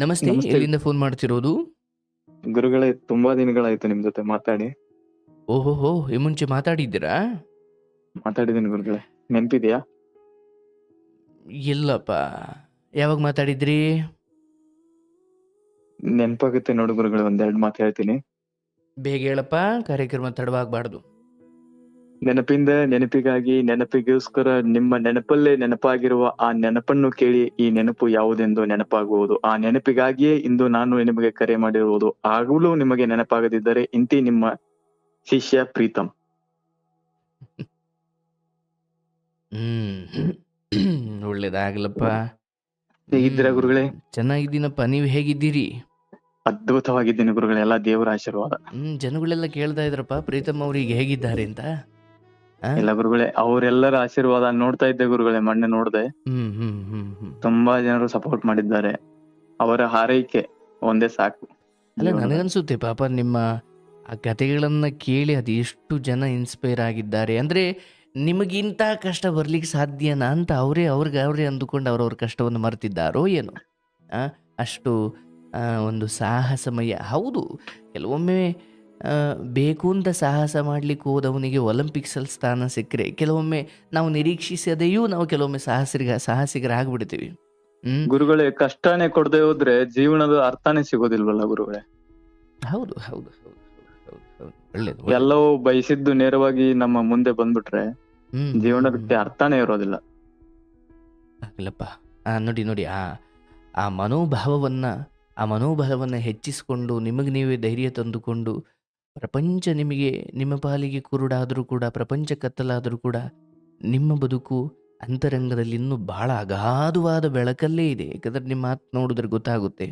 ನಮಸ್ತೆ ನಮಸ್ತೆ. ಎಲ್ಲಿಂದ ಫೋನ್ ಮಾಡ್ತಿರೋದು? ಗುರುಗಳೇ ತುಂಬಾ ದಿನಗಳಾಯ್ತು ನಿಮ್ ಜೊತೆ ಮಾತಾಡಿ. ಓಹೋಹೋ ಈ ಮುಂಚೆ ಮಾತಾಡಿದ್ದೀರಾ? ಮಾತಾಡಿದ್ದೀನಿ ಗುರುಗಳೇ. ನೆನ್ಪಿದ್ಯಾ? ಇಲ್ಲಪ್ಪ. ಯಾವಾಗ ಮಾತಾಡಿದ್ರಿ? ನೆನ್ಪಾಗುತ್ತೆ ನೋಡು ಗುರುಗಳೇ ಒಂದೆರಡು ಮಾತು ಹೇಳ್ತೀನಿ. ಬೇಗ ಹೇಳಪ್ಪ ಕಾರ್ಯಕ್ರಮ ತಡವಾಗಬಾರ್ದು. ನೆನಪಿಂದ ನೆನಪಿಗಾಗಿ ನೆನಪಿಗೋಸ್ಕರ ನಿಮ್ಮ ನೆನಪಲ್ಲೇ ನೆನಪಾಗಿರುವ ಆ ನೆನಪನ್ನು ಕೇಳಿ ಈ ನೆನಪು ಯಾವುದೆಂದು ನೆನಪಾಗುವುದು. ಆ ನೆನಪಿಗಾಗಿಯೇ ಇಂದು ನಾನು ನಿಮಗೆ ಕರೆ ಮಾಡಿರುವುದು. ಆಗಲೂ ನಿಮಗೆ ನೆನಪಾಗದಿದ್ದರೆ ಇಂತಿ ನಿಮ್ಮ ಶಿಷ್ಯ ಪ್ರೀತಂ. ಹ್ಮ್ ಒಳ್ಳೇದಾಗ್ಲಪ್ಪ. ಹೇಗಿದ್ದೀರಾ ಗುರುಗಳೇ? ಚೆನ್ನಾಗಿದ್ದೀನಪ್ಪ. ನೀವು ಹೇಗಿದ್ದೀರಿ? ಅದ್ಭುತವಾಗಿದ್ದೀನಿ ಗುರುಗಳೆಲ್ಲ ದೇವರ ಆಶೀರ್ವಾದ. ಹ್ಮ್ ಜನಗಳೆಲ್ಲ ಕೇಳ್ತಾ ಇದ್ರಪ್ಪ. ಪ್ರೀತಮ್ ಅವ್ರಿಗೆ ಹೇಗಿದ್ದಾರೆ ಅಂತ? ಎಲ್ಲ ಗುರುಗಳೇ ಅವರೆಲ್ಲರ ಆಶೀರ್ವಾದ ನೋಡ್ತಾ ಇದ್ದೆ ಗುರುಗಳೇ ಮೊನ್ನೆ ನೋಡ್ದೆ. ತುಂಬಾ ಜನರು ಸಪೋರ್ಟ್ ಮಾಡಿದ್ದಾರೆ. ಅವರ ಹಾರೈಕೆ ಒಂದೇ ಸಾಕು. ಅಲ್ಲ. ನನಗನ್ಸುತ್ತೆ ಪಾಪ ನಿಮ್ಮ ಆ ಕಥೆಗಳನ್ನ ಕೇಳಿ ಅದು ಎಷ್ಟು ಜನ ಇನ್ಸ್ಪೈರ್ ಆಗಿದ್ದಾರೆ. ಅಂದ್ರೆ ನಿಮಗಿಂತ ಕಷ್ಟ ಬರ್ಲಿಕ್ಕೆ ಸಾಧ್ಯನಾ ಅಂತ ಅವರೇ ಅವ್ರಿಗೆ ಅವರೇ ಅಂದುಕೊಂಡು ಅವ್ರವ್ರ ಕಷ್ಟವನ್ನು ಮರೆತಿದ್ದಾರೋ ಏನು. ಅಷ್ಟು ಒಂದು ಸಾಹಸಮಯ. ಹೌದು ಕೆಲವೊಮ್ಮೆ ಬೇಕು ಅಂತ ಸಾಹಸ ಮಾಡ್ಲಿಕ್ಕೆ ಹೋದವನಿಗೆ ಒಲಿಂಪಿಕ್ಸಲ್ಲಿ ಸ್ಥಾನ ಸಿಕ್ಕರೆ ಕೆಲವೊಮ್ಮೆ ನಾವು ನಿರೀಕ್ಷಿಸದೆಯೂ ನಾವು ಕೆಲವೊಮ್ಮೆ ಸಾಹಸಿಗ ಸಾಹಸಿಗರಾಗ್ಬಿಡ್ತೀವಿ. ಗುರುಗಳೇ ಕಷ್ಟನೇ ಕೊಡದೆ ಹೋದ್ರೆ ಜೀವನದ ಅರ್ಥನೇ ಸಿಗೋದಿಲ್ವಲ್ಲ ಗುರುಗಳೇ? ಹೌದು ಹೌದು ಹೌದು ಎಲ್ಲವೂ ಬಯಸಿದ್ದು ನೇರವಾಗಿ ನಮ್ಮ ಮುಂದೆ ಬಂದ್ಬಿಟ್ರೆ ಜೀವನಕ್ಕೆ. ಅರ್ಥನೇ ಇರೋದಿಲ್ಲ. ಇಲ್ಲಪ್ಪ ಆ, ನೋಡಿ ನೋಡಿ ಆ ಆ ಮನೋಭಾವವನ್ನ ಆ ಮನೋಭಾವವನ್ನ ಹೆಚ್ಚಿಸಿಕೊಂಡು ನಿಮಗೆ ನೀವೇ ಧೈರ್ಯ ತಂದುಕೊಂಡು ಪ್ರಪಂಚ ನಿಮಗೆ ನಿಮ್ಮ ಪಾಲಿಗೆ ಕುರುಡಾದರೂ ಕೂಡ ಪ್ರಪಂಚ ಕತ್ತಲಾದರೂ ಕೂಡ ನಿಮ್ಮ ಬದುಕು ಅಂತರಂಗದಲ್ಲಿ ಇನ್ನೂ ಬಹಳ ಅಗಾಧವಾದ ಬೆಳಕಲ್ಲೇ ಇದೆ. ಯಾಕಂದ್ರೆ ನಿಮ್ಮ ಮಾತು ನೋಡಿದ್ರೆ ಗೊತ್ತಾಗುತ್ತೆ.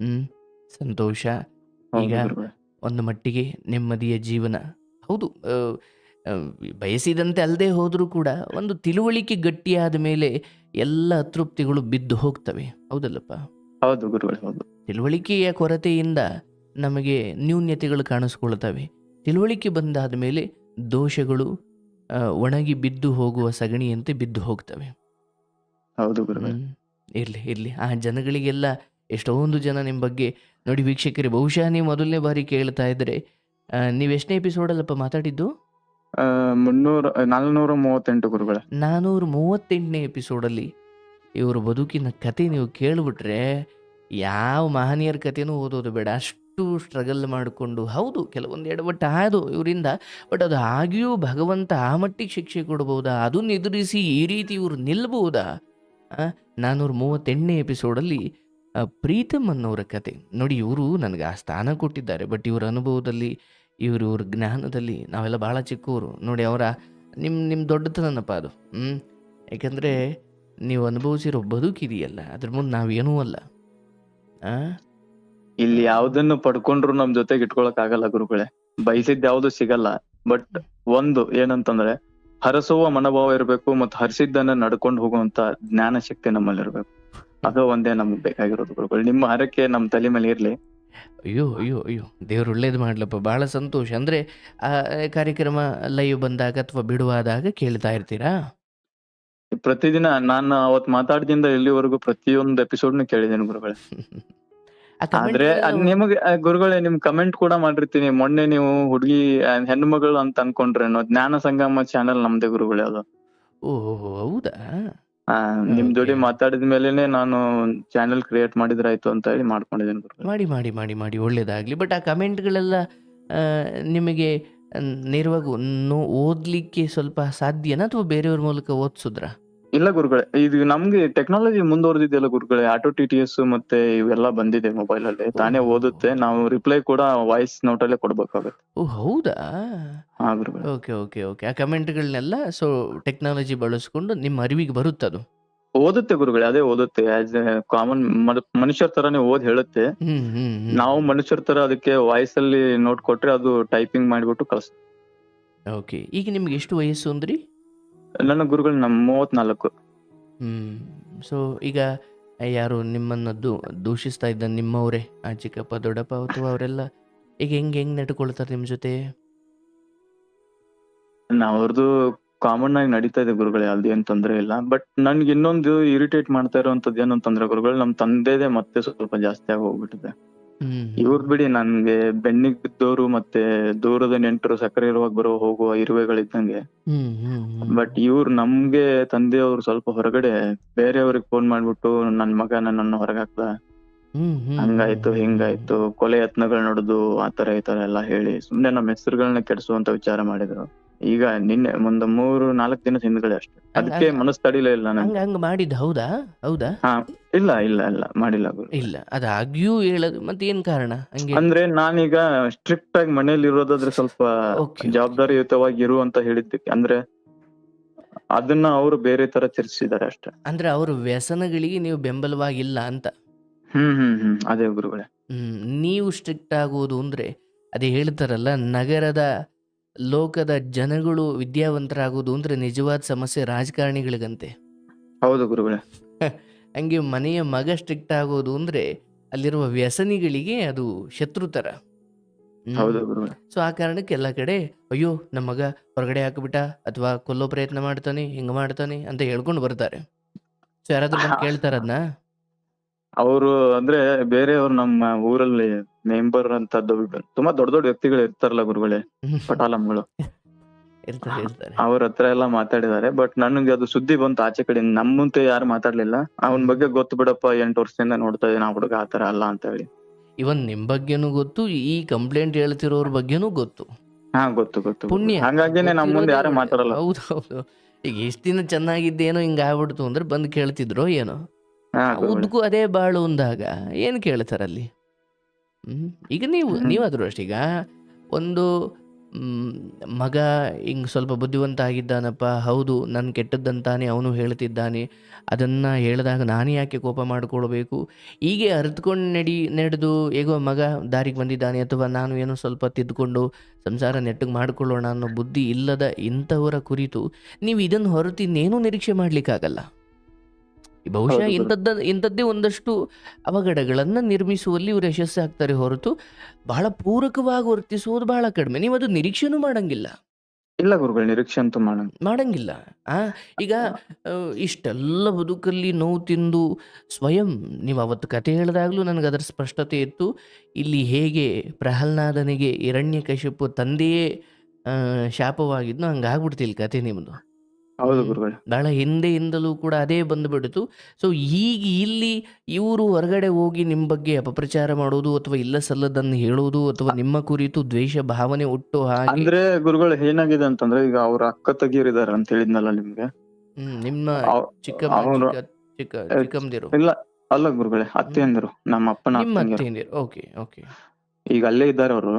ಹ್ಮ್ ಸಂತೋಷ. ಈಗ ಒಂದು ಮಟ್ಟಿಗೆ ನೆಮ್ಮದಿಯ ಜೀವನ. ಹೌದು ಆ, ಆ, ಬಯಸಿದಂತೆ ಅಲ್ಲದೆ ಹೋದರೂ ಕೂಡ ಒಂದು ತಿಳುವಳಿಕೆ ಗಟ್ಟಿಯಾದ ಮೇಲೆ ಎಲ್ಲ ಅತೃಪ್ತಿಗಳು ಬಿದ್ದು ಹೋಗ್ತವೆ. ಹೌದಲ್ಲಪ್ಪ? ಹೌದು ಗುರುಗಳೇ ಹೌದು. ತಿಳುವಳಿಕೆಯ ಕೊರತೆಯಿಂದ ನಮಗೆ ನ್ಯೂನ್ಯತೆಗಳು ಕಾಣಿಸ್ಕೊಳ್ತವೆ. ತಿಳುವಳಿಕೆ ಬಂದಾದ ಮೇಲೆ ದೋಷಗಳು ಒಣಗಿ ಬಿದ್ದು ಹೋಗುವ ಸಗಣಿಯಂತೆ ಬಿದ್ದು ಹೋಗ್ತವೆ. ಹೌದು ಇರಲಿ ಇರಲಿ. ಆ ಜನಗಳಿಗೆಲ್ಲ ಎಷ್ಟೊಂದು ಜನ ನಿಮ್ಮ ಬಗ್ಗೆ ನೋಡಿ ವೀಕ್ಷಕರೇ ಬಹುಶಃ ನೀವು ಮೊದಲನೇ ಬಾರಿ ಕೇಳ್ತಾ ಇದ್ರೆ ನೀವು ಎಷ್ಟನೇ ಎಪಿಸೋಡಲ್ಲಪ್ಪ ಮಾತಾಡಿದ್ದು? ಮುನ್ನೂರ ನಾಲ್ನೂರ ಮೂವತ್ತೆಂಟು ಗುರುಗಳೇ. ನಾನೂರ ಮೂವತ್ತೆಂಟನೇ ಎಪಿಸೋಡಲ್ಲಿ ಇವರು ಬದುಕಿನ ಕತೆ ನೀವು ಕೇಳಿಬಿಟ್ರೆ ಯಾವ ಮಹನೀಯರ ಕಥೆನೂ ಓದೋದು ಬೇಡ. ಅಷ್ಟು ಸ್ಟ್ರಗಲ್ ಮಾಡಿಕೊಂಡು, ಹೌದು, ಕೆಲವೊಂದು ಎಡವಟ್ಟು ಆದು ಇವರಿಂದ ಬಟ್ ಅದು ಆಗಿಯೂ ಭಗವಂತ ಆ ಮಟ್ಟಿಗೆ ಶಿಕ್ಷೆ ಕೊಡ್ಬೋದಾ? ಅದನ್ನು ಎದುರಿಸಿ ಈ ರೀತಿ ಇವರು ನಿಲ್ಬೋದಾ? ನಾನೂರ ಮೂವತ್ತೆಂಟನೇ ಎಪಿಸೋಡಲ್ಲಿ ಪ್ರೀತಮ್ ಅನ್ನೋರ ಕತೆ. ನೋಡಿ, ಇವರು ನನಗೆ ಆ ಸ್ಥಾನ ಕೊಟ್ಟಿದ್ದಾರೆ ಬಟ್ ಇವರ ಅನುಭವದಲ್ಲಿ, ಇವರು ಇವ್ರ ಜ್ಞಾನದಲ್ಲಿ ನಾವೆಲ್ಲ ಭಾಳ ಚಿಕ್ಕವರು. ನೋಡಿ, ಅವರ ನಿಮ್ಮ ನಿಮ್ಮ ದೊಡ್ಡತನಪ್ಪ ಅದು. ಹ್ಞೂ ಯಾಕಂದರೆ ನೀವು ಅನುಭವಿಸಿರೋ ಬದುಕಿದೆಯಲ್ಲ, ಅದ್ರ ಮುಂದೆ ನಾವೇನೂ ಅಲ್ಲ? ಇಲ್ಲಿ ಯಾವ್ದನ್ನು ಪಡ್ಕೊಂಡ್ರು ನಮ್ ಜೊತೆಗೆ ಇಟ್ಕೊಳಕ್ ಆಗಲ್ಲ ಗುರುಗಳೇ. ಬಯಸಿದ್ ಯಾವ್ದು ಸಿಗಲ್ಲ. ಬಟ್ ಒಂದು ಏನಂತಂದ್ರೆ ಹರಸುವ ಮನೋಭಾವ ಇರ್ಬೇಕು ಮತ್ತ್ ಹರಿಸಿದ್ದನ್ನ ನಡ್ಕೊಂಡು ಹೋಗುವಂತ ಜ್ಞಾನ ಶಕ್ತಿ ನಮ್ಮಲ್ಲಿ ಇರ್ಬೇಕು. ಅದು ಒಂದೇ ನಮ್ಗೆ ಬೇಕಾಗಿರೋದು ಗುರುಗಳು. ನಿಮ್ಮ ಹರಕೆ ನಮ್ ತಲೆ ಮೇಲೆ ಇರ್ಲಿ. ಅಯ್ಯೋ ಅಯ್ಯೋ ಅಯ್ಯೋ. ದೇವ್ರು ಒಳ್ಳೇದು ಮಾಡ್ಲಪ್ಪ. ಬಹಳ ಸಂತೋಷ. ಅಂದ್ರೆ ಆ ಕಾರ್ಯಕ್ರಮ ಲೈವ್ ಬಂದಾಗ ಅಥವಾ ಬಿಡುವಾದಾಗ ಕೇಳ್ತಾ ಇರ್ತೀರಾ? ಪ್ರತಿದಿನ ನಾನು ಅವತ್ ಮಾತಾಡ್ದಿಂದ ಇಲ್ಲಿವರೆಗೂ ಪ್ರತಿಯೊಂದು ಎಪಿಸೋಡ್ನು ಕೇಳಿದ್ದೇನೆ ಗುರುಗಳೇ. ಆದ್ರೆ ನಿಮಗ್ ಅದ್ ನಿಮಗೆ ಗುರುಗಳೇ ನಿಮ್ ಕಮೆಂಟ್ ಕೂಡ ಮಾಡಿರ್ತೀನಿ. ಮೊನ್ನೆ ನೀವು ಹುಡುಗಿ ಹೆಣ್ಮಗಳು ಅಂತ ಅನ್ಕೊಂಡ್ರೇನೋ ಜ್ಞಾನ ಸಂಗಮ ಚಾನೆಲ್ ನಮ್ದೇ ಗುರುಗಳೇ ಅದು. ಓಹೋ ಹೌದಾ? ನಿಮ್ ಜೋಡಿ ಮಾತಾಡಿದ ಮೇಲೆನೆ ನಾನು ಚಾನೆಲ್ ಕ್ರಿಯೇಟ್ ಮಾಡಿದ್ರಾಯ್ತು ಅಂತ ಹೇಳಿ ಮಾಡ್ಕೊಂಡಿದ್ದೀನಿ ಗುರುಗಳೇ. ಮಾಡಿ ಮಾಡಿ ಮಾಡಿ ಮಾಡಿ ಒಳ್ಳೇದಾಗ್ಲಿ. ಬಟ್ ಆ ಕಮೆಂಟ್ಗಳೆಲ್ಲ ನಿಮಗೆ ನೇರವಾಗಿ ನೋ ಸ್ವಲ್ಪ ಸಾಧ್ಯನಾ ಅಥವಾ ಬೇರೆಯವ್ರ ಮೂಲಕ ಓದಿಸಿದ್ರ? ಇಲ್ಲ ಗುರುಗಳೇ ಇದು ನಮ್ಗೆ ಟೆಕ್ನಾಲಜಿ ಮುಂದುವರೆದಿದೆಯಲ್ಲ ಗುರುಗಳೇ ಆಟೋ ಟಿ ಟಿ ಎಸ್ ಮತ್ತೆ ಇವೆಲ್ಲ ಬಂದಿದೆ ಮೊಬೈಲ್ ಅಲ್ಲಿ. ತಾನೇ ಓದುತ್ತೆ ನಾವು ರಿಪ್ಲೈ ಕೂಡ ವಾಯ್ಸ್ ನೋಟ್ ಅಲ್ಲೇ ಕೊಡ್ಬೇಕಾಗುತ್ತೆ. ಓ ಹೌದಾ? ಹಾ ಗುರುಗಳೇ. Okay okay okay. ಆ ಕಮೆಂಟ್ಗಳನ್ನೆಲ್ಲ ಸೊ ಟೆಕ್ನಾಲಜಿ ಬಳಸ್ಕೊಂಡು ನಿಮ್ಮ ಅರಿವಿಗೆ ಬರುತ್ತದು ಓದುತ್ತೆ ಗುರುಗಳೇ ಅದೇ ಓದುತ್ತೆ. ಆಸ್ ಎ ಕಾಮನ್ ಮನುಷ್ಯರ ತರಾನೇ ಓದ್ ಹೇಳುತ್ತೆ. ನಾವು ಮನುಷ್ಯರ ತರ ಅದಕ್ಕೆ ವಾಯ್ಸ್ ಅಲ್ಲಿ ನೋಟ್ ಕೊಟ್ರೆ ಅದು ಟೈಪಿಂಗ್ ಮಾಡಿಬಿಟ್ಟು ಕಳಿಸ್ತೇವೆ ಓಕೆ. ಈಗ ನಿಮ್ಗೆ ಎಷ್ಟು ವಯಸ್ಸು ಅಂದ್ರಿ? ನನ್ನ ಗುರುಗಳು ನಮ್ಮ ಮೂವತ್ನಾಲ್ಕು ಹ್ಮ್. ಸೊ ಈಗ ಯಾರು ನಿಮ್ಮನ್ನ ದೂ ದೂಷಿಸ್ತಾ ಇದ್ದ ನಿಮ್ಮವರೇ ಆ ಚಿಕ್ಕಪ್ಪ ದೊಡ್ಡಪ್ಪ ಅಥವಾ ಅವರೆಲ್ಲ ಈಗ ಹೆಂಗ್ ಹೆಂಗ್ ನಡ್ಕೊಳ್ತಾರೆ ನಿಮ್ ಜೊತೆ? ಅವ್ರದ್ದು ಕಾಮನ್ ಆಗಿ ನಡೀತಾ ಇದೆ ಗುರುಗಳು ಯಾವ್ದು ಏನ್ ತೊಂದ್ರೆ ಇಲ್ಲ. ಬಟ್ ನನ್ಗೆ ಇನ್ನೊಂದು ಇರಿಟೇಟ್ ಮಾಡ್ತಾ ಇರುವಂತದ್ದು ಏನಂತಂದ್ರೆ ಗುರುಗಳು ನಮ್ ತಂದೆದೇ ಮತ್ತೆ ಸ್ವಲ್ಪ ಜಾಸ್ತಿ ಆಗಿ ಹೋಗ್ಬಿಟ್ಟಿದೆ. ಇವ್ರ್ ಬಿಡಿ ನನ್ಗೆ ಬೆನ್ನಿಗ್ ಬಿದ್ದೋರು ಮತ್ತೆ ದೂರದ ನೆಂಟರು ಸಕ್ಕರೆ ಇರುವಾಗ ಬರೋ ಹೋಗುವ ಇರುವೆಗಳಿದ್ದಂಗೆ. ಬಟ್ ಇವ್ರು ನಮ್ಗೆ ತಂದೆಯವ್ರು ಸ್ವಲ್ಪ ಹೊರಗಡೆ ಬೇರೆಯವ್ರಿಗೆ ಫೋನ್ ಮಾಡ್ಬಿಟ್ಟು ನನ್ ಮಗ ನನ್ನನ್ನು ಹೊರಗಾಕ್ದ ಹಾಕ್ದ. ಹಂಗಾಯ್ತು ಹಿಂಗಾಯ್ತು ಕೊಲೆ ಯತ್ನಗಳು ನಡೆದು ಆತರ ಈ ತರ ಎಲ್ಲ ಹೇಳಿ ಸುಮ್ನೆ ನಮ್ಮ ಹೆಸರುಗಳನ್ನ ಕೆಡಿಸುವಂತ ವಿಚಾರ ಮಾಡಿದ್ರು. ಈಗ ನಿನ್ನೆ ಒಂದು ಮೂರು ನಾಲ್ಕು ದಿನ ಹಿಂದ್ಗಡೆ ಅಷ್ಟೇ. ಅದಕ್ಕೆ ಮನಸ್ಸು ತಡಿಲೇ ಇಲ್ಲ ನನ್ಗೆ ಹಂಗ ಹಂಗ ಮಾಡಿದ್ ಹೌದಾ? ಹೌದಾ? ಇಲ್ಲ ಇಲ್ಲ ಇಲ್ಲ ಮಾಡಿಲ್ಲ ಗುರು. ಇಲ್ಲ ಅದಾಗ್ಯೂ ಹೇಳದು ಮತ್ತೆ ಏನ್ ಕಾರಣ? ಹಂಗೆ ಅಂದ್ರೆ ನಾನೀಗ ಸ್ಟ್ರಿಕ್ಟ್ ಆಗಿ ಮನೇಲಿ ಇರೋದಾದ್ರೆ ಸ್ವಲ್ಪ Okay. ಜವಾಬ್ದಾರಿಯುತವಾಗಿ ಇರು ಅಂತ ಹೇಳಿದ್ದಕ್ಕೆ ಅಂದ್ರೆ ಅದನ್ನ ಅವರು ಬೇರೆ ತರ ಚರ್ಚಿಸಿದ್ದಾರೆ ಅಷ್ಟೇ. ಅಂದ್ರೆ ಅವ್ರ ವ್ಯಸನಗಳಿಗೆ ನೀವು ಬೆಂಬಲವಾಗಿಲ್ಲ ಅಂತ? ಹ್ಮ್ ಹ್ಮ್ ಹ್ಮ್ ಅದೇ ಗುರುಗಳೇ. ಹ್ಮ್ ನೀವು ಸ್ಟ್ರಿಕ್ಟ್ ಆಗೋದು ಅಂದ್ರೆ ಅದೇ ಹೇಳ್ತಾರಲ್ಲ ನಗರದ ಲೋಕದ ಜನಗಳು ವಿದ್ಯಾವಂತರಾಗೋದು ಅಂದ್ರೆ ನಿಜವಾದ ಸಮಸ್ಯೆ ರಾಜಕಾರಣಿಗಳಿಗಂತೆ. ಹೌದು ಗುರುಗಳೇ. ಹಂಗೆ ಮನೆಯ ಮಗ ಸ್ಟ್ರಿಕ್ಟ್ ಆಗೋದು ಅಂದ್ರೆ ಅಲ್ಲಿರುವ ವ್ಯಸನಿಗಳಿಗೆ ಅದು ಶತ್ರು ತರ ಸೊ ಆ ಕಾರಣಕ್ಕೆ ಎಲ್ಲ ಕಡೆ ಅಯ್ಯೋ ನಮ್ಮ ಮಗ ಹೊರಗಡೆ ಹಾಕಿಬಿಟ್ಟ ಅಥವಾ ಕೊಲ್ಲೋ ಪ್ರಯತ್ನ ಮಾಡ್ತಾನೆ ಹಿಂಗ ಮಾಡ್ತಾನೆ ಅಂತ ಹೇಳ್ಕೊಂಡು ಬರ್ತಾರೆ. ಸೊ ಯಾರಾದ್ರೂ ಬಂದು ಕೇಳ್ತಾರ ಅದನ್ನ ಅವರು ಅಂದ್ರೆ ಬೇರೆಯವ್ರು ನಮ್ಮ ಊರಲ್ಲಿ ಮೆಂಬರ್ ಅಂತ ದೊಡ್ಡ ತುಂಬಾ ದೊಡ್ಡ ದೊಡ್ಡ ವ್ಯಕ್ತಿಗಳು ಇರ್ತಾರಲ್ಲ ಗುರುಗಳೇ ಪಟಾಲಂಗಳು. ಅವ್ರ ಹತ್ರ ಎಲ್ಲ ಮಾತಾಡಿದ್ದಾರೆ ಬಟ್ ನನಗೆ ಅದು ಸುದ್ದಿ ಬಂತು ಆಚೆ ಕಡೆ ನಮ್ ಮುಂದೆ ಯಾರು ಮಾತಾಡ್ಲಿಲ್ಲ. ಅವನ್ ಬಗ್ಗೆ ಗೊತ್ತು ಬಿಡಪ್ಪ ಎಂಟು ವರ್ಷದಿಂದ ನೋಡ್ತಾ ಇದ್ದೀನಿ ಆ ಹುಡುಗ ಆತರ ಅಲ್ಲ ಅಂತ ಹೇಳಿ. ಇವನ್ ನಿಮ್ ಬಗ್ಗೆನೂ ಗೊತ್ತು ಈ ಕಂಪ್ಲೇಂಟ್ ಹೇಳ್ತಿರೋರ್ ಬಗ್ಗೆನೂ ಗೊತ್ತು. ಹಾ ಗೊತ್ತು ಗೊತ್ತು. ಪುಣ್ಯ. ಹಂಗಾಗಿನೇ ನಮ್ಮ ಮುಂದೆ ಯಾರು ಮಾತಾಡಲ್ಲ. ಹೌದು ಹೌದು. ಈಗ ಎಷ್ಟ್ ದಿನ ಚೆನ್ನಾಗಿದ್ದೇನೋ ಹಿಂಗ ಆಗ್ಬಿಡ್ತು ಅಂದ್ರೆ ಬಂದು ಕೇಳ್ತಿದ್ರು ಏನೋ. ಹಾ ಗುರುಗಳೇ. ಅದೇ ಬಾಳು ಅಂದಾಗ ಏನ್ ಕೇಳ್ತಾರಲ್ಲಿ? ಈಗ ನೀವು ನೀವಾದರೂ ನೀವಾದ್ರೂ ಅಷ್ಟೇ ಈಗ ಒಂದು ಮಗ ಹಿಂಗ್ ಸ್ವಲ್ಪ ಬುದ್ಧಿವಂತ ಆಗಿದ್ದಾನಪ್ಪ ಹೌದು ನನ್ನ ಕೆಟ್ಟದ್ದಂತಾನೆ ಅವನು ಹೇಳ್ತಿದ್ದಾನೆ ಅದನ್ನ ಹೇಳಿದಾಗ ನಾನು ಯಾಕೆ ಕೋಪ ಮಾಡಿಕೊಳ್ಬೇಕು? ಹೀಗೆ ಅರ್ದ್ಕೊಂಡು ನಡಿ ನಡೆದು ಹೇಗೋ ಮಗ ದಾರಿಗೆ ಬಂದಿದ್ದಾನೆ ಅಥವಾ ನಾನು ಏನೋ ಸ್ವಲ್ಪ ತಿದ್ದುಕೊಂಡು ಸಂಸಾರ ನೆಟ್ಟಗೆ ಮಾಡ್ಕೊಳ್ಳೋಣ ಅನ್ನೋ ಬುದ್ಧಿ ಇಲ್ಲದ ಇಂಥವರ ಕುರಿತು ನೀವು ಇದನ್ನು ಹೊರತು ಇನ್ನೇನೂ ನಿರೀಕ್ಷೆ ಮಾಡ್ಲಿಕ್ಕಾಗಲ್ಲ. ಬಹುಶಃ. ಇಂಥದ್ದ ಇಂಥದ್ದೇ ಒಂದಷ್ಟು ಅವಘಡಗಳನ್ನು ನಿರ್ಮಿಸುವಲ್ಲಿ ಇವರು ಯಶಸ್ಸಾಗ್ತಾರೆ ಹೊರತು ಬಹಳ ಪೂರಕವಾಗಿ ವರ್ತಿಸುವುದು ಬಹಳ ಕಡಿಮೆ. ನೀವು ಅದು ನಿರೀಕ್ಷೆನೂ ಮಾಡಂಗಿಲ್ಲ. ಇಲ್ಲ ಗುರುಗಳು ನಿರೀಕ್ಷೆ ಅಂತೂ ಮಾಡೋಣ ಮಾಡಂಗಿಲ್ಲ. ಆ ಈಗ ಇಷ್ಟೆಲ್ಲ ಬದುಕಲ್ಲಿ ನೋವು ತಿಂದು ಸ್ವಯಂ ನೀವು ಅವತ್ತು ಕತೆ ಹೇಳಿದಾಗಲೂ ನನಗೆ ಅದರ ಸ್ಪಷ್ಟತೆ ಇತ್ತು. ಇಲ್ಲಿ ಹೇಗೆ ಪ್ರಹ್ಲಾದನಿಗೆ ಹಿರಣ್ಯಕಶಿಪು ತಂದೆಯೇ ಆ, ಶಾಪವಾಗಿದ್ನೋ ಹಂಗಾಗ್ಬಿಡ್ತಿಲ್ಲ ಕತೆ ನಿಮ್ಮದು ಹೌದು. ಗುರುಗಳೇ. ಬಹಳ ಹಿಂದೆಯಿಂದಲೂ ಕೂಡ ಅದೇ ಬಂದುಬಿಡಿತು. ಸೊ ಈಗ ಇಲ್ಲಿ ಇವರು ಹೊರಗಡೆ ಹೋಗಿ ನಿಮ್ಮ ಬಗ್ಗೆ ಅಪಪ್ರಚಾರ ಮಾಡೋದು ಅಥವಾ ಇಲ್ಲ ಸಲ್ಲದನ್ನು ಹೇಳೋದು ಅಥವಾ ನಿಮ್ಮ ಕುರಿತು ದ್ವೇಷ ಭಾವನೆ ಹುಟ್ಟು ಹಾಗೆ ಅಂದ್ರೆ ಗುರುಗಳು ಏನಾಗಿದೆ ಅಂತಂದ್ರೆ ಈಗ ಅವ್ರ ಅಕ್ಕ ತಗಿಯರಿದ್ದಾರೆ ಅಂತ ಹೇಳಿದ್ನಲ್ಲ ನಿಮ್ಗೆ? ಹ್ಮ್, ನಿಮ್ಮ ಅವ್- ಚಿಕ್ಕಮ್ಮ ಅವ್ರು- ಚಿಕ್ಕ ಚಿಕ್ಕ ಅಹ್, ಚಿಕ್ಕಮ್ಮದಿರು. ಇಲ್ಲ ಅಲ್ಲ ಗುರುಗಳೇ ಅತ್ತೆಯಂದಿರು ನಮ್ಮ ಅಪ್ಪನ ನಿಮ್ಮ ಓಕೆ ಓಕೆ ಈಗ ಅಲ್ಲೇ ಇದ್ದಾರೆ ಅವರು.